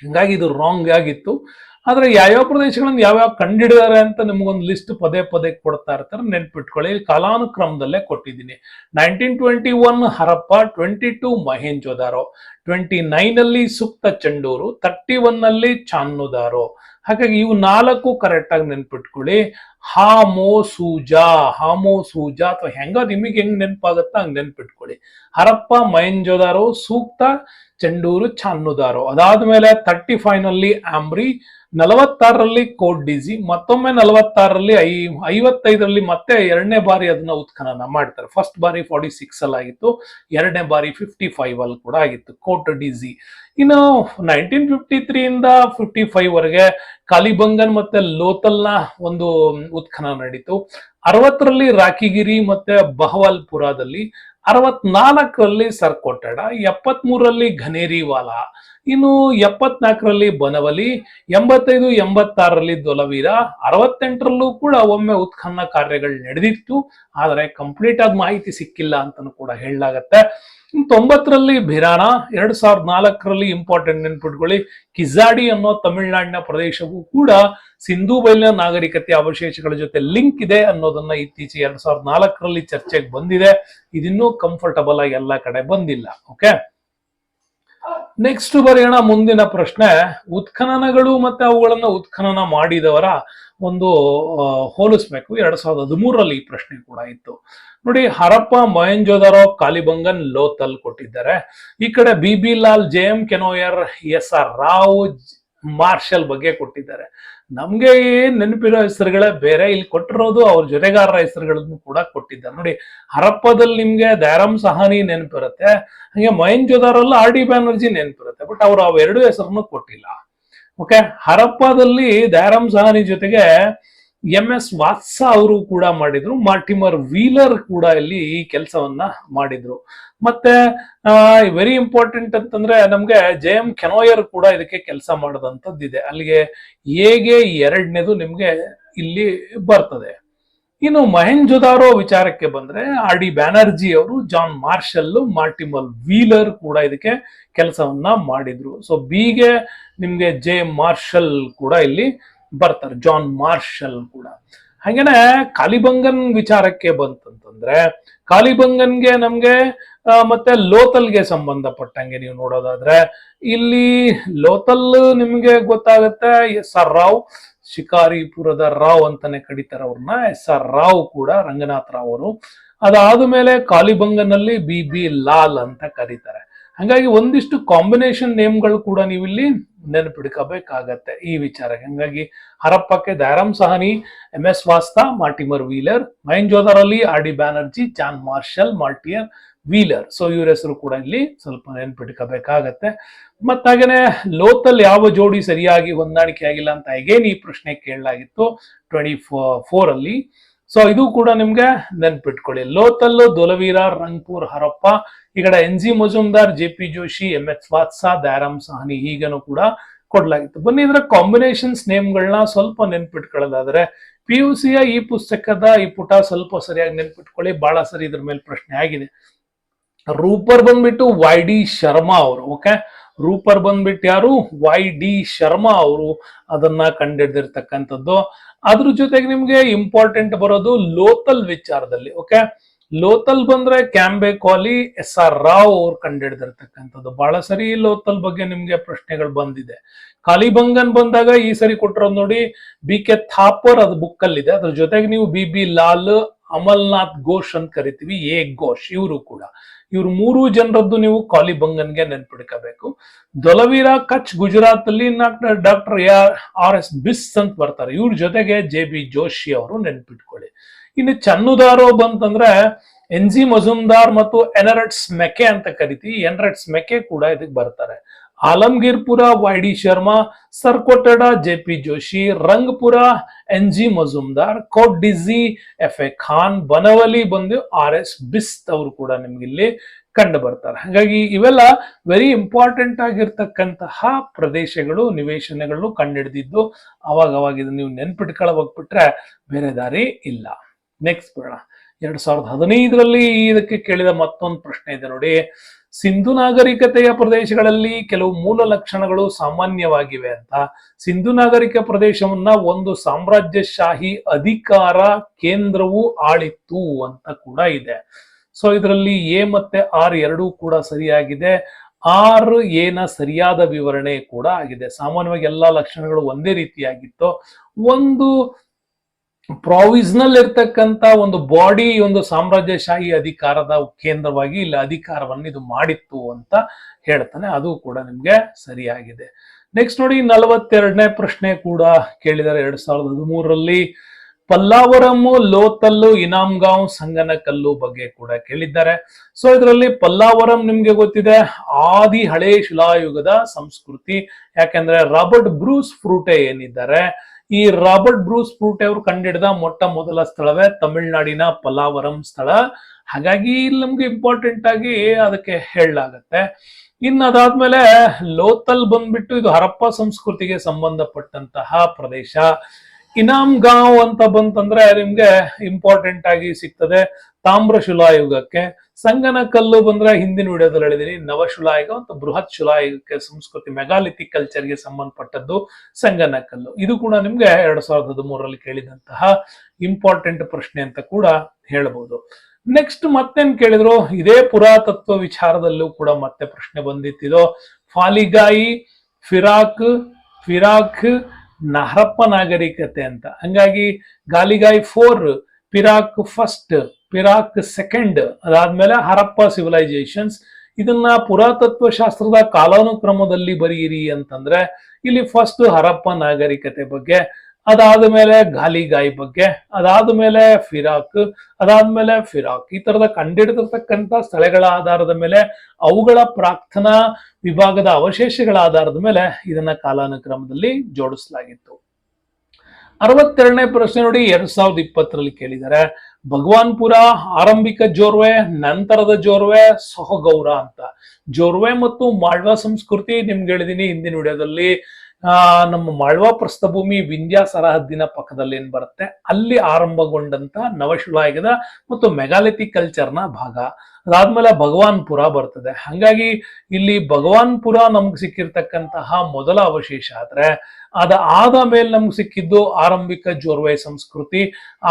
ಹಿಂಗಾಗಿ ಇದು ರಾಂಗ್ ಆಗಿತ್ತು. ಆದ್ರೆ ಯಾವ್ಯಾವ ಪ್ರದೇಶಗಳನ್ನ ಯಾವ್ಯಾವ ಕಂಡಿಡಿದಾರೆ ಅಂತ ನಿಮ್ಗೊಂದು ಲಿಸ್ಟ್ ಪದೇ ಪದೇ ಕೊಡ್ತಾ ಇರ್ತಾರೆ. ನೆನ್ಪಿಟ್ಕೊಳ್ಳಿ ಕಾಲಾನುಕ್ರಮದಲ್ಲೇ ಕೊಟ್ಟಿದ್ದೀನಿ. Nineteen twenty one Harappa twenty two Mohenjodaro. Twenty nine ಅಲ್ಲಿ ಸೂಕ್ತ ಚಂಡೂರು ತರ್ಟಿ ಒನ್ ಅಲ್ಲಿ ಚಾನ್ನುದಾರೋ. ಹಾಗಾಗಿ ಇವು ನಾಲ್ಕು ಕರೆಕ್ಟ್ ಆಗಿ ನೆನ್ಪಿಟ್ಕೊಳ್ಳಿ. ಹಾಮೋ ಸೂಜಾ ಹಾಮೋ ಸೂಜಾ ಅಥವಾ ಹೆಂಗ ನಿಮಗೆ ಹೆಂಗ್ ನೆನಪಾಗತ್ತ ಹಂಗ್ ನೆನ್ಪಿಟ್ಕೊಳ್ಳಿ. ಹರಪ್ಪ ಮಯಂಜೋದಾರೋ ಸೂಕ್ತ, ಚಂಡೂರು, ಚಾನ್ನುದಾರೋ. ಅದಾದ್ಮೇಲೆ ತರ್ಟಿ ಫೈವ್ನಲ್ಲಿ ಆಂಬ್ರಿ ನಲವತ್ತಾರರಲ್ಲಿ ಕೋಟ್ ಡಿಸಿ ಮತ್ತೊಮ್ಮೆ ನಲವತ್ತಾರರಲ್ಲಿ ಐ, ಐವತ್ತೈದರಲ್ಲಿ ಮತ್ತೆ ಎರಡನೇ ಬಾರಿ ಅದನ್ನ ಉತ್ಖನನ ಮಾಡ್ತಾರೆ. ಫಸ್ಟ್ ಬಾರಿ ಫಾರ್ಟಿ ಸಿಕ್ಸ್ ಅಲ್ಲಿ ಆಗಿತ್ತು ಎರಡನೇ ಬಾರಿ ಫಿಫ್ಟಿ ಫೈವ್ ಅಲ್ಲಿ ಕೂಡ ಆಗಿತ್ತು. ಕೋಟ್ ಡಿಸಿ ಇನ್ನು ನೈನ್ಟೀನ್ ಫಿಫ್ಟಿ ತ್ರೀ ಇಂದ ಫಿಫ್ಟಿ ಫೈವ್ ವರೆಗೆ ಕಾಲಿಬಂಗನ್ ಮತ್ತೆ ಲೋತಲ್ನ ಒಂದು ಉತ್ಖನನ ನಡೀತು. ಅರವತ್ತರಲ್ಲಿ ರಾಕಿಗಿರಿ ಮತ್ತೆ ಬಹವಾಲ್ಪುರದಲ್ಲಿ ಅರವತ್ನಾಲ್ಕರಲ್ಲಿ ಸರ್ಕೋಟಡ ಎಪ್ಪತ್ ಮೂರರಲ್ಲಿ ಘನೇರಿವಾಲ ಇನ್ನು ಎಪ್ಪತ್ನಾಲ್ಕರಲ್ಲಿ ಬನವಲಿ ಎಂಬತ್ತೈದು, ಎಂಬತ್ತಾರರಲ್ಲಿ ದೊಲವೀರ ಅರವತ್ತೆಂಟರಲ್ಲೂ ಕೂಡ ಒಮ್ಮೆ ಉತ್ಖನನ ಕಾರ್ಯಗಳು ನಡೆದಿತ್ತು. ಆದರೆ ಕಂಪ್ಲೀಟ್ ಆಗಿ ಮಾಹಿತಿ ಸಿಕ್ಕಿಲ್ಲ ಅಂತಾನೂ ಕೂಡ ಹೇಳಲಾಗತ್ತೆ. ತೊಂಬತ್ತರಲ್ಲಿ ಭಿರಾಣ ಎರಡ್ ಸಾವಿರದ ನಾಲ್ಕರಲ್ಲಿ ಇಂಪಾರ್ಟೆಂಟ್ ನೆನ್ಪಿಟ್ಕೊಳ್ಳಿ. ಕಿಜಾಡಿ ಅನ್ನೋ ತಮಿಳುನಾಡಿನ ಪ್ರದೇಶವೂ ಕೂಡ ಸಿಂಧೂ ಬಯಲಿನ ನಾಗರಿಕತೆ ಅವಶೇಷಗಳ ಜೊತೆ ಲಿಂಕ್ ಇದೆ ಅನ್ನೋದನ್ನ ಇತ್ತೀಚೆಗೆ ಎರಡ್ ಸಾವಿರದ ನಾಲ್ಕರಲ್ಲಿ ಚರ್ಚೆಗೆ ಬಂದಿದೆ. ಇದಿನ್ನೂ ಕಂಫರ್ಟಬಲ್ ಆಗಿ ಎಲ್ಲ ಕಡೆ ಬಂದಿಲ್ಲ ಓಕೆ ನೆಕ್ಸ್ಟ್ ಬರೆಯೋಣ ಮುಂದಿನ ಪ್ರಶ್ನೆ. ಉತ್ಖನನಗಳು ಮತ್ತೆ ಅವುಗಳನ್ನ ಉತ್ಖನನ ಮಾಡಿದವರ ಒಂದು ಹೋಲಿಸ್ಬೇಕು. ಎರಡ್ ಸಾವಿರದ ಹದಿಮೂರರಲ್ಲಿ ಈ ಪ್ರಶ್ನೆ ಕೂಡ ಇತ್ತು. ನೋಡಿ ಹರಪ್ಪ ಮೊಹೆಂಜೋದಾರೋ ಕಾಲಿಬಂಗನ್ ಲೋತಲ್ ಕೊಟ್ಟಿದ್ದಾರೆ. ಈ ಕಡೆ B B Lal J M Kenoyer, S R Rao, Marshall ಬಗ್ಗೆ ಕೊಟ್ಟಿದ್ದಾರೆ. ನಮ್ಗೆ ನೆನಪಿರೋ ಹೆಸರುಗಳೇ ಬೇರೆ, ಇಲ್ಲಿ ಕೊಟ್ಟಿರೋದು ಅವ್ರ ಜೊತೆಗಾರರ ಹೆಸರುಗಳನ್ನು ಕೂಡ ಕೊಟ್ಟಿದ್ದಾರೆ. ನೋಡಿ, ಹರಪ್ಪದಲ್ಲಿ ನಿಮ್ಗೆ ದಯಾರಾಮ್ ಸಹಾನಿ ನೆನಪಿರುತ್ತೆ, ಹಾಗೆ ಮೊಹೆಂಜೋದಾರಲ್ಲ ಆರ್ ಡಿ ಬ್ಯಾನರ್ಜಿ ನೆನಪಿರುತ್ತೆ, ಬಟ್ ಅವ್ರು ಅವೆರಡು ಹೆಸರನ್ನು ಕೊಟ್ಟಿಲ್ಲ. ಓಕೆ, ಹರಪ್ಪದಲ್ಲಿ ದಯಾರಾಮ್ ಸಹಾನಿ ಜೊತೆಗೆ ಎಂ ಎಸ್ ವಾತ್ಸ ಅವರು ಕೂಡ ಮಾಡಿದ್ರು ಮಾರ್ಟಿಮರ್ ವೀಲರ್ ಕೂಡ ಇಲ್ಲಿ ಈ ಕೆಲಸವನ್ನ ಮಾಡಿದ್ರು. ಮತ್ತೆ ವೆರಿ ಇಂಪಾರ್ಟೆಂಟ್ ಅಂತಂದ್ರೆ ನಮ್ಗೆ ಜೆ ಎಂ ಕೆನೋಯರ್ ಕೂಡ ಇದಕ್ಕೆ ಕೆಲಸ ಮಾಡದಂತದ್ದಿದೆ ಅಲ್ಲಿಗೆ ಹೇಗೆ ಎರಡನೇದು ನಿಮ್ಗೆ ಇಲ್ಲಿ ಬರ್ತದೆ. ಇನ್ನು ಮಹೆಂಜೋದಾರೋ ವಿಚಾರಕ್ಕೆ ಬಂದ್ರೆ, ಆರ್ ಡಿ ಬ್ಯಾನರ್ಜಿ ಅವರು ಜಾನ್ ಮಾರ್ಷಲ್ ಮಾರ್ಟಿಮಲ್ ವೀಲರ್ ಕೂಡ ಇದಕ್ಕೆ ಕೆಲಸವನ್ನ ಮಾಡಿದ್ರು. ಸೊ ಬಿಗೆ ನಿಮ್ಗೆ ಜೆ ಮಾರ್ಷಲ್ ಕೂಡ ಇಲ್ಲಿ ಬರ್ತಾರೆ. ಜಾನ್ ಮಾರ್ಷಲ್ ಕೂಡ. ಹಾಗೇನೆ ಕಾಲಿಬಂಗನ್ ವಿಚಾರಕ್ಕೆ ಬಂತಂತಂದ್ರೆ ಕಾಲಿಬಂಗನ್ಗೆ ನಮ್ಗೆ ಮತ್ತೆ ಲೋತಲ್ಗೆ ಸಂಬಂಧಪಟ್ಟಂಗೆ ನೀವು ನೋಡೋದಾದ್ರೆ, ಇಲ್ಲಿ ಲೋತಲ್ ನಿಮ್ಗೆ ಗೊತ್ತಾಗುತ್ತೆ ಎಸ್ ಆರ್ ರಾವ್, ಶಿಕಾರಿಪುರದ ರಾವ್ ಅಂತಾನೆ ಕಡಿತಾರೆ ಅವ್ರನ್ನ. ಎಸ್ ಆರ್ ರಾವ್ ಕೂಡ ರಂಗನಾಥ್ ರಾವ್ ಅವರು. ಅದಾದ ಮೇಲೆ ಕಾಲಿಬಂಗನಲ್ಲಿ ಬಿ ಬಿ ಲಾಲ್ ಅಂತ ಕರೀತಾರೆ. ಹಂಗಾಗಿ ಒಂದಿಷ್ಟು ಕಾಂಬಿನೇಷನ್ ನೇಮ್ಗಳು ಕೂಡ ನೀವು ಇಲ್ಲಿ ನೆನಪಿಡ್ಕೋಬೇಕಾಗತ್ತೆ ಈ ವಿಚಾರಕ್ಕೆ. ಹಂಗಾಗಿ ಹರಪ್ಪಕ್ಕೆ ದಯಾರಾಮ್ ಸಹನಿ, ಎಂ ಎಸ್ ವಾಸ್ತ, Mortimer Wheeler ಮಹೇಂಜೋದರಲ್ಲಿ R D Banerjee John Marshall, Mortimer Wheeler. So ಇವ್ರ ಹೆಸರು ಕೂಡ ಇಲ್ಲಿ ಸ್ವಲ್ಪ ನೆನ್ಪಿಟ್ಕೋಬೇಕಾಗತ್ತೆ. ಮತ್ತಾಗೇನೆ ಲೋತಲ್ ಯಾವ ಜೋಡಿ ಸರಿಯಾಗಿ ಹೊಂದಾಣಿಕೆ ಆಗಿಲ್ಲ ಅಂತ ಅಗೇನ್ ಈ ಪ್ರಶ್ನೆ ಕೇಳಲಾಗಿತ್ತು ಟ್ವೆಂಟಿ ಫೋರ್ ಅಲ್ಲಿ ಸೊ ಇದು ಕೂಡ ನಿಮ್ಗೆ ನೆನ್ಪಿಟ್ಕೊಳ್ಳಿ. ಲೋತಲ್ಲು, ದೊಲವೀರ, ರಂಗ್ಪುರ್, ಹರಪ್ಪ, ಈ ಕಡೆ N G Majumdar, J P Joshi, M H Vats Dayaram Sahni ಹೀಗೇನು ಕೂಡ ಕೊಡ್ಲಾಗಿತ್ತು. ಬನ್ನಿ ಇದರ ಕಾಂಬಿನೇಷನ್ಸ್ ನೇಮ್ಗಳನ್ನ ಸ್ವಲ್ಪ ನೆನ್ಪಿಟ್ಕೊಳ್ಳೋದಾದ್ರೆ ಪಿ ಯು ಸಿಯ ಈ ಪುಸ್ತಕದ ಈ ಪುಟ ಸ್ವಲ್ಪ ಸರಿಯಾಗಿ ನೆನ್ಪಿಟ್ಕೊಳ್ಳಿ. ಬಹಳ ಸರಿ ಇದ್ರ ಮೇಲೆ ಪ್ರಶ್ನೆ ಆಗಿದೆ. ರೂಪರ್ ಬಂದ್ಬಿಟ್ಟು ವೈ ಡಿ ಶರ್ಮಾ ಅವರು ಓಕೆ ರೂಪರ್ ಬಂದ್ಬಿಟ್ಟು ಯಾರು? ವೈ ಡಿ ಶರ್ಮಾ ಅವರು ಅದನ್ನ ಕಂಡಿಡ್ದಿರ್ತಕ್ಕಂಥದ್ದು. ಅದ್ರ ಜೊತೆಗೆ ನಿಮ್ಗೆ ಇಂಪಾರ್ಟೆಂಟ್ ಬರೋದು ಲೋಕಲ್ ವಿಚಾರದಲ್ಲಿ ಓಕೆ ಲೋತಲ್ ಬಂದ್ರೆ ಕ್ಯಾಂಬೆ ಕಾಲಿ ಎಸ್ ಆರ್ ರಾವ್ ಅವ್ರು ಕಂಡಿಡ್ದಿರ್ತಕ್ಕಂಥದ್ದು. ಬಹಳ ಸರಿ ಲೋತಲ್ ಬಗ್ಗೆ ನಿಮ್ಗೆ ಪ್ರಶ್ನೆಗಳು ಬಂದಿದೆ. ಕಾಲಿಬಂಗನ್ ಬಂದಾಗ ಈ ಸರಿ ಕೊಟ್ಟಿರೋದು ನೋಡಿ ಬಿ ಕೆ ಥಾಪರ್ ಅದು ಬುಕ್ ಅಲ್ಲಿ ಇದೆ ಅದ್ರ ಜೊತೆಗೆ ನೀವು ಬಿ ಬಿ ಲಾಲ್ ಅಮಲ್ನಾಥ್ ಘೋಷ್ ಅಂತ ಕರಿತೀವಿ ಎ ಘೋಷ್ ಇವರು ಕೂಡ. ಇವ್ರು ಮೂರು ಜನರದ್ದು ನೀವು ಕಾಲಿಬಂಗನ್ಗೆ ನೆನ್ಪಿಡ್ಕೋಬೇಕು. ದೊಲವೀರ ಕಚ್ ಗುಜರಾತ್ ಅಲ್ಲಿ ಡಾಕ್ಟರ್ ಆರ್ ಎಸ್ ಬಿಸ್ ಅಂತ ಬರ್ತಾರೆ. ಇವ್ರ ಜೊತೆಗೆ ಜೆ ಬಿ ಜೋಶಿ ಅವರು ನೆನ್ಪಿಟ್ಕೊಳ್ಳಿ. ಇನ್ನು ಚನ್ನುದಾರೋ ಬಂತಂದ್ರೆ ಎನ್ ಜಿ ಮಜುಮ್ದಾರ್ ಮತ್ತು ಎನರಟ್ಸ್ ಮೆಕೆ ಅಂತ ಕರಿತೀವಿ. ಎನರಟ್ಸ್ ಮೆಕೆ ಕೂಡ ಇದಕ್ಕೆ ಬರ್ತಾರೆ. Alamgirpur Y D Sharma Surkotada J P Joshi, Rangpur N G Majumdar, Kot Diji, F A Khan, Banawali ಬಂದು ಆರ್ ಎಸ್ ಬಿಸ್ತ್ ಅವರು ಕೂಡ ನಿಮ್ಗೆ ಇಲ್ಲಿ ಕಂಡು ಬರ್ತಾರೆ. ಹಾಗಾಗಿ ಇವೆಲ್ಲ ವೆರಿ ಇಂಪಾರ್ಟೆಂಟ್ ಆಗಿರ್ತಕ್ಕಂತಹ ಪ್ರದೇಶಗಳು, ನಿವೇಶನಗಳು ಕಂಡಿಡ್ದಿದ್ದು ಅವಾಗ ಅವಾಗ ಇದನ್ನ ನೀವು ನೆನ್ಪಿಟ್ಕೊಳ್ಳ ಹೋಗ್ಬಿಟ್ರೆ ಬೇರೆ ದಾರಿ ಇಲ್ಲ. ನೆಕ್ಸ್ಟ್ ಬೇಡ ಎರಡ್ ಸಾವಿರದ ಹದಿನೈದರಲ್ಲಿ ಇದಕ್ಕೆ ಕೇಳಿದ ಮತ್ತೊಂದು ಪ್ರಶ್ನೆ ಇದೆ ನೋಡಿ. ಸಿಂಧು ನಾಗರಿಕತೆಯ ಪ್ರದೇಶಗಳಲ್ಲಿ ಕೆಲವು ಮೂಲ ಲಕ್ಷಣಗಳು ಸಾಮಾನ್ಯವಾಗಿವೆ ಅಂತ. ಸಿಂಧು ನಾಗರಿಕ ಪ್ರದೇಶವನ್ನ ಒಂದು ಸಾಮ್ರಾಜ್ಯಶಾಹಿ ಅಧಿಕಾರ ಕೇಂದ್ರವು ಆಳಿತ್ತು ಅಂತ ಕೂಡ ಇದೆ. ಸೊ ಇದರಲ್ಲಿ ಎ ಮತ್ತೆ ಆರ್ ಎರಡೂ ಕೂಡ ಸರಿಯಾಗಿದೆ. ಆರ್ ಏನ ಸರಿಯಾದ ವಿವರಣೆ ಕೂಡ ಆಗಿದೆ. ಸಾಮಾನ್ಯವಾಗಿ ಎಲ್ಲಾ ಲಕ್ಷಣಗಳು ಒಂದೇ ರೀತಿಯಾಗಿತ್ತು. ಒಂದು ಪ್ರಾವಿಷನಲ್ ಇರ್ತಕ್ಕಂತ ಒಂದು ಬಾಡಿ ಒಂದು ಸಾಮ್ರಾಜ್ಯಶಾಹಿ ಅಧಿಕಾರದ ಕೇಂದ್ರವಾಗಿ ಇಲ್ಲಿ ಅಧಿಕಾರವನ್ನು ಇದು ಮಾಡಿತ್ತು ಅಂತ ಹೇಳ್ತಾನೆ. ಅದು ಕೂಡ ನಿಮ್ಗೆ ಸರಿಯಾಗಿದೆ. ನೆಕ್ಸ್ಟ್ ನೋಡಿ, ನಲವತ್ತೆರಡನೇ ಪ್ರಶ್ನೆ ಕೂಡ ಕೇಳಿದ್ದಾರೆ. ಎರಡ್ ಸಾವಿರದ ಹದಿಮೂರರಲ್ಲಿ ಪಲ್ಲಾವರಂ ಲೋತಲ್ಲು, ಇನಾಮ್ಗಾಂವ್ ಸಂಗನಕಲ್ಲು ಬಗ್ಗೆ ಕೂಡ ಕೇಳಿದ್ದಾರೆ. ಸೊ ಇದರಲ್ಲಿ ಪಲ್ಲಾವರಂ ನಿಮ್ಗೆ ಗೊತ್ತಿದೆ. ಆದಿ ಹಳೆ ಶಿಲಾಯುಗದ ಸಂಸ್ಕೃತಿ. ಯಾಕೆಂದ್ರೆ ರಾಬರ್ಟ್ ಬ್ರೂಸ್ ಫ್ರೂಟೆ ಏನಿದ್ದಾರೆ? ಈ ರಾಬರ್ಟ್ ಬ್ರೂಸ್ ಫ್ರೂಟ್ ಅವರು ಕಂಡಿಡಿದ ಮೊಟ್ಟ ಮೊದಲ ಸ್ಥಳವೇ ತಮಿಳುನಾಡಿನ ಪಲಾವರಂ ಸ್ಥಳ. ಹಾಗಾಗಿ ಇಲ್ಲಿ ನಮ್ಗೆ ಇಂಪಾರ್ಟೆಂಟ್ ಆಗಿ ಅದಕ್ಕೆ ಹೇಳಲಾಗತ್ತೆ. ಇನ್ನು ಅದಾದ್ಮೇಲೆ ಲೋತಲ್ ಬಂದ್ಬಿಟ್ಟು ಇದು ಹರಪ್ಪ ಸಂಸ್ಕೃತಿಗೆ ಸಂಬಂಧಪಟ್ಟಂತಹ ಪ್ರದೇಶ. ಇನಾಮ್ ಗಾಂವ್ ಅಂತ ಬಂತಂದ್ರೆ ನಿಮ್ಗೆ ಇಂಪಾರ್ಟೆಂಟ್ ಆಗಿ ಸಿಗ್ತದೆ ತಾಮ್ರ ಶಿಲಾಯುಗಕ್ಕೆ. ಸಂಗನ ಕಲ್ಲು ಬಂದ್ರೆ ಹಿಂದಿನ ವಿಡಿಯೋದಲ್ಲಿ ಹೇಳಿದೀನಿ, ನವಶುಲಾಯುಗ ಮತ್ತು ಬೃಹತ್ ಶುಲಾಯುಗಕ್ಕೆ ಸಂಸ್ಕೃತಿ ಮೆಗಾಲಿಥಿಕ್ ಕಲ್ಚರ್ಗೆ ಸಂಬಂಧಪಟ್ಟದ್ದು ಸಂಗನ ಕಲ್ಲು. ಇದು ಕೂಡ ನಿಮ್ಗೆ ಎರಡ್ ಸಾವಿರದ ಹದಿಮೂರರಲ್ಲಿ ಕೇಳಿದಂತಹ ಇಂಪಾರ್ಟೆಂಟ್ ಪ್ರಶ್ನೆ ಅಂತ ಕೂಡ ಹೇಳ್ಬೋದು. ನೆಕ್ಸ್ಟ್ ಮತ್ತೇನ್ ಕೇಳಿದ್ರು? ಇದೇ ಪುರಾತತ್ವ ವಿಚಾರದಲ್ಲೂ ಕೂಡ ಮತ್ತೆ ಪ್ರಶ್ನೆ ಬಂದಿತ್ತಿದೋ. ಫಾಲಿಗಾಯಿ, ಫಿರಾಕ್ ಫಿರಾಕ್, ನಹರಪ್ಪ ನಾಗರಿಕತೆ ಅಂತ. ಹಂಗಾಗಿ Ghaligai four Pirak first Pirak second ಅದಾದ್ಮೇಲೆ ಹರಪ್ಪ ಸಿವಿಲೈಸೇಷನ್ಸ್ ಇದನ್ನ ಪುರಾತತ್ವ ಶಾಸ್ತ್ರದ ಕಾಲಾನುಕ್ರಮದಲ್ಲಿ ಬರೆಯಿರಿ ಅಂತಂದ್ರೆ, ಇಲ್ಲಿ ಫಸ್ಟ್ ಹರಪ್ಪ ನಾಗರಿಕತೆ ಬಗ್ಗೆ ಅದಾದ ಮೇಲೆ ಗಾಲಿಗಾಯಿ ಬಗ್ಗೆ ಅದಾದ ಮೇಲೆ ಫಿರಾಕ್, ಅದಾದ್ಮೇಲೆ ಫಿರಾಕ್. ಈ ತರದ ಕಂಡಿಡಿದಿರ್ತಕ್ಕಂಥ ಸ್ಥಳಗಳ ಆಧಾರದ ಮೇಲೆ, ಅವುಗಳ ಪ್ರಾರ್ಥನಾ ವಿಭಾಗದ ಅವಶೇಷಗಳ ಆಧಾರದ ಮೇಲೆ ಇದನ್ನ ಕಾಲಾನುಕ್ರಮದಲ್ಲಿ ಜೋಡಿಸಲಾಗಿತ್ತು. ಅರವತ್ತೆರಡನೇ ಪ್ರಶ್ನೆ ನೋಡಿ, ಎರಡ್ ಸಾವಿರದ ಇಪ್ಪತ್ತರಲ್ಲಿ ಕೇಳಿದ್ದಾರೆ ಭಗವಾನ್ಪುರ ಆರಂಭಿಕ ಜೋರ್ವೆ, ನಂತರದ ಜೋರ್ವೆ, ಸಹಗೌರ ಅಂತ. ಜೋರ್ವೆ ಮತ್ತು ಮಾಳ್ವಾ ಸಂಸ್ಕೃತಿ ನಿಮ್ಗೆ ಹೇಳಿದೀನಿ ಹಿಂದಿನ ವಿಡಿಯೋದಲ್ಲಿ. ಆ, ನಮ್ಮ ಮಾಳ್ವಾ ಪ್ರಸ್ಥಭೂಮಿ ವಿಂಧ್ಯ ಸರಹದ್ದಿನ ಪಕ್ಕದಲ್ಲಿ ಏನ್ ಬರುತ್ತೆ? ಅಲ್ಲಿ ಆರಂಭಗೊಂಡಂತ ನವಶಿಲಾಯುಗದ ಮತ್ತು ಮೆಗಾಲಿಥಿಕ್ ಕಲ್ಚರ್ನ ಭಾಗ. ಅದಾದ್ಮೇಲೆ ಭಗವಾನ್ಪುರ ಬರ್ತದೆ. ಹಂಗಾಗಿ ಇಲ್ಲಿ ಭಗವಾನ್ಪುರ ನಮ್ಗೆ ಸಿಕ್ಕಿರ್ತಕ್ಕಂತಹ ಮೊದಲ ಅವಶೇಷ ಆದ್ರೆ ಅದ ಆದ ಮೇಲೆ ನಮ್ಗೆ ಸಿಕ್ಕಿದ್ದು ಆರಂಭಿಕ ಜೋರ್ವೈ ಸಂಸ್ಕೃತಿ.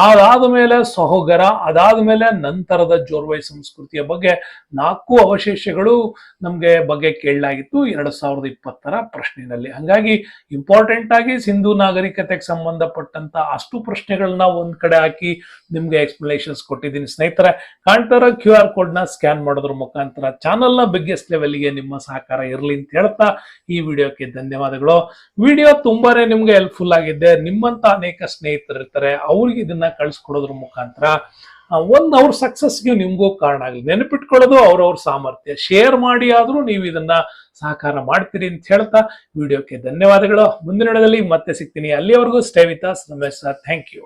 ಅದಾದ ಮೇಲೆ ಸಹೋಗರ ಅದಾದ ಮೇಲೆ ನಂತರದ ಜೋರ್ವೈ ಸಂಸ್ಕೃತಿಯ ಬಗ್ಗೆ ನಾಲ್ಕು ಅವಶೇಷಗಳು ನಮ್ಗೆ ಬಗ್ಗೆ ಕೇಳಲಾಗಿತ್ತು ಎರಡು ಸಾವಿರದ ಇಪ್ಪತ್ತರ ಪ್ರಶ್ನೆಯಲ್ಲಿ. ಹಂಗಾಗಿ ಇಂಪಾರ್ಟೆಂಟ್ ಆಗಿ ಸಿಂಧೂ ನಾಗರಿಕತೆಗೆ ಸಂಬಂಧಪಟ್ಟಂತ ಅಷ್ಟು ಪ್ರಶ್ನೆಗಳನ್ನ ಒಂದ್ ಕಡೆ ಹಾಕಿ ನಿಮ್ಗೆ ಎಕ್ಸ್ಪ್ಲನೇಷನ್ಸ್ ಕೊಟ್ಟಿದ್ದೀನಿ. ಸ್ನೇಹಿತರೆ ಕಾಣ್ತಾರ ಕ್ಯೂ ಆರ್ ಕೋಡ್ನ ಸ್ಕ್ಯಾನ್ ಮಾಡೋದ್ರ ಮುಖಾಂತರ ಚಾನಲ್ನ ಬಿಗ್ಗೆಸ್ಟ್ ಲೆವೆಲ್ಗೆ ನಿಮ್ಮ ಸಹಕಾರ ಇರಲಿ ಅಂತ ಹೇಳ್ತಾ ಈ ವಿಡಿಯೋಕ್ಕೆ ಧನ್ಯವಾದಗಳು. ವಿಡಿಯೋ ತುಂಬಾನೇ ನಿಮ್ಗೆ ಹೆಲ್ಪ್ಫುಲ್ ಆಗಿದ್ದೆ ನಿಮ್ಮಂತ ಅನೇಕ ಸ್ನೇಹಿತರು ಇರ್ತಾರೆ. ಅವ್ರಿಗೆ ಇದನ್ನ ಕಳ್ಸಿಕೊಡೋದ್ರ ಮುಖಾಂತರ ಒಂದು ಅವ್ರ ಸಕ್ಸಸ್ಗೆ ನಿಮಗೂ ಕಾರಣ ಆಗಲಿ. ನೆನಪಿಟ್ಕೊಳ್ಳೋದು ಅವ್ರವ್ರ ಸಾಮರ್ಥ್ಯ. ಶೇರ್ ಮಾಡಿ ಆದ್ರೂ ನೀವು ಇದನ್ನ ಸಹಕಾರ ಮಾಡ್ತೀರಿ ಅಂತ ಹೇಳ್ತಾ ವಿಡಿಯೋಕ್ಕೆ ಧನ್ಯವಾದಗಳು. ಮುಂದಿನ ಮತ್ತೆ ಸಿಗ್ತೀನಿ. ಅಲ್ಲಿವರೆಗೂ stay with us Ramesh sir thank you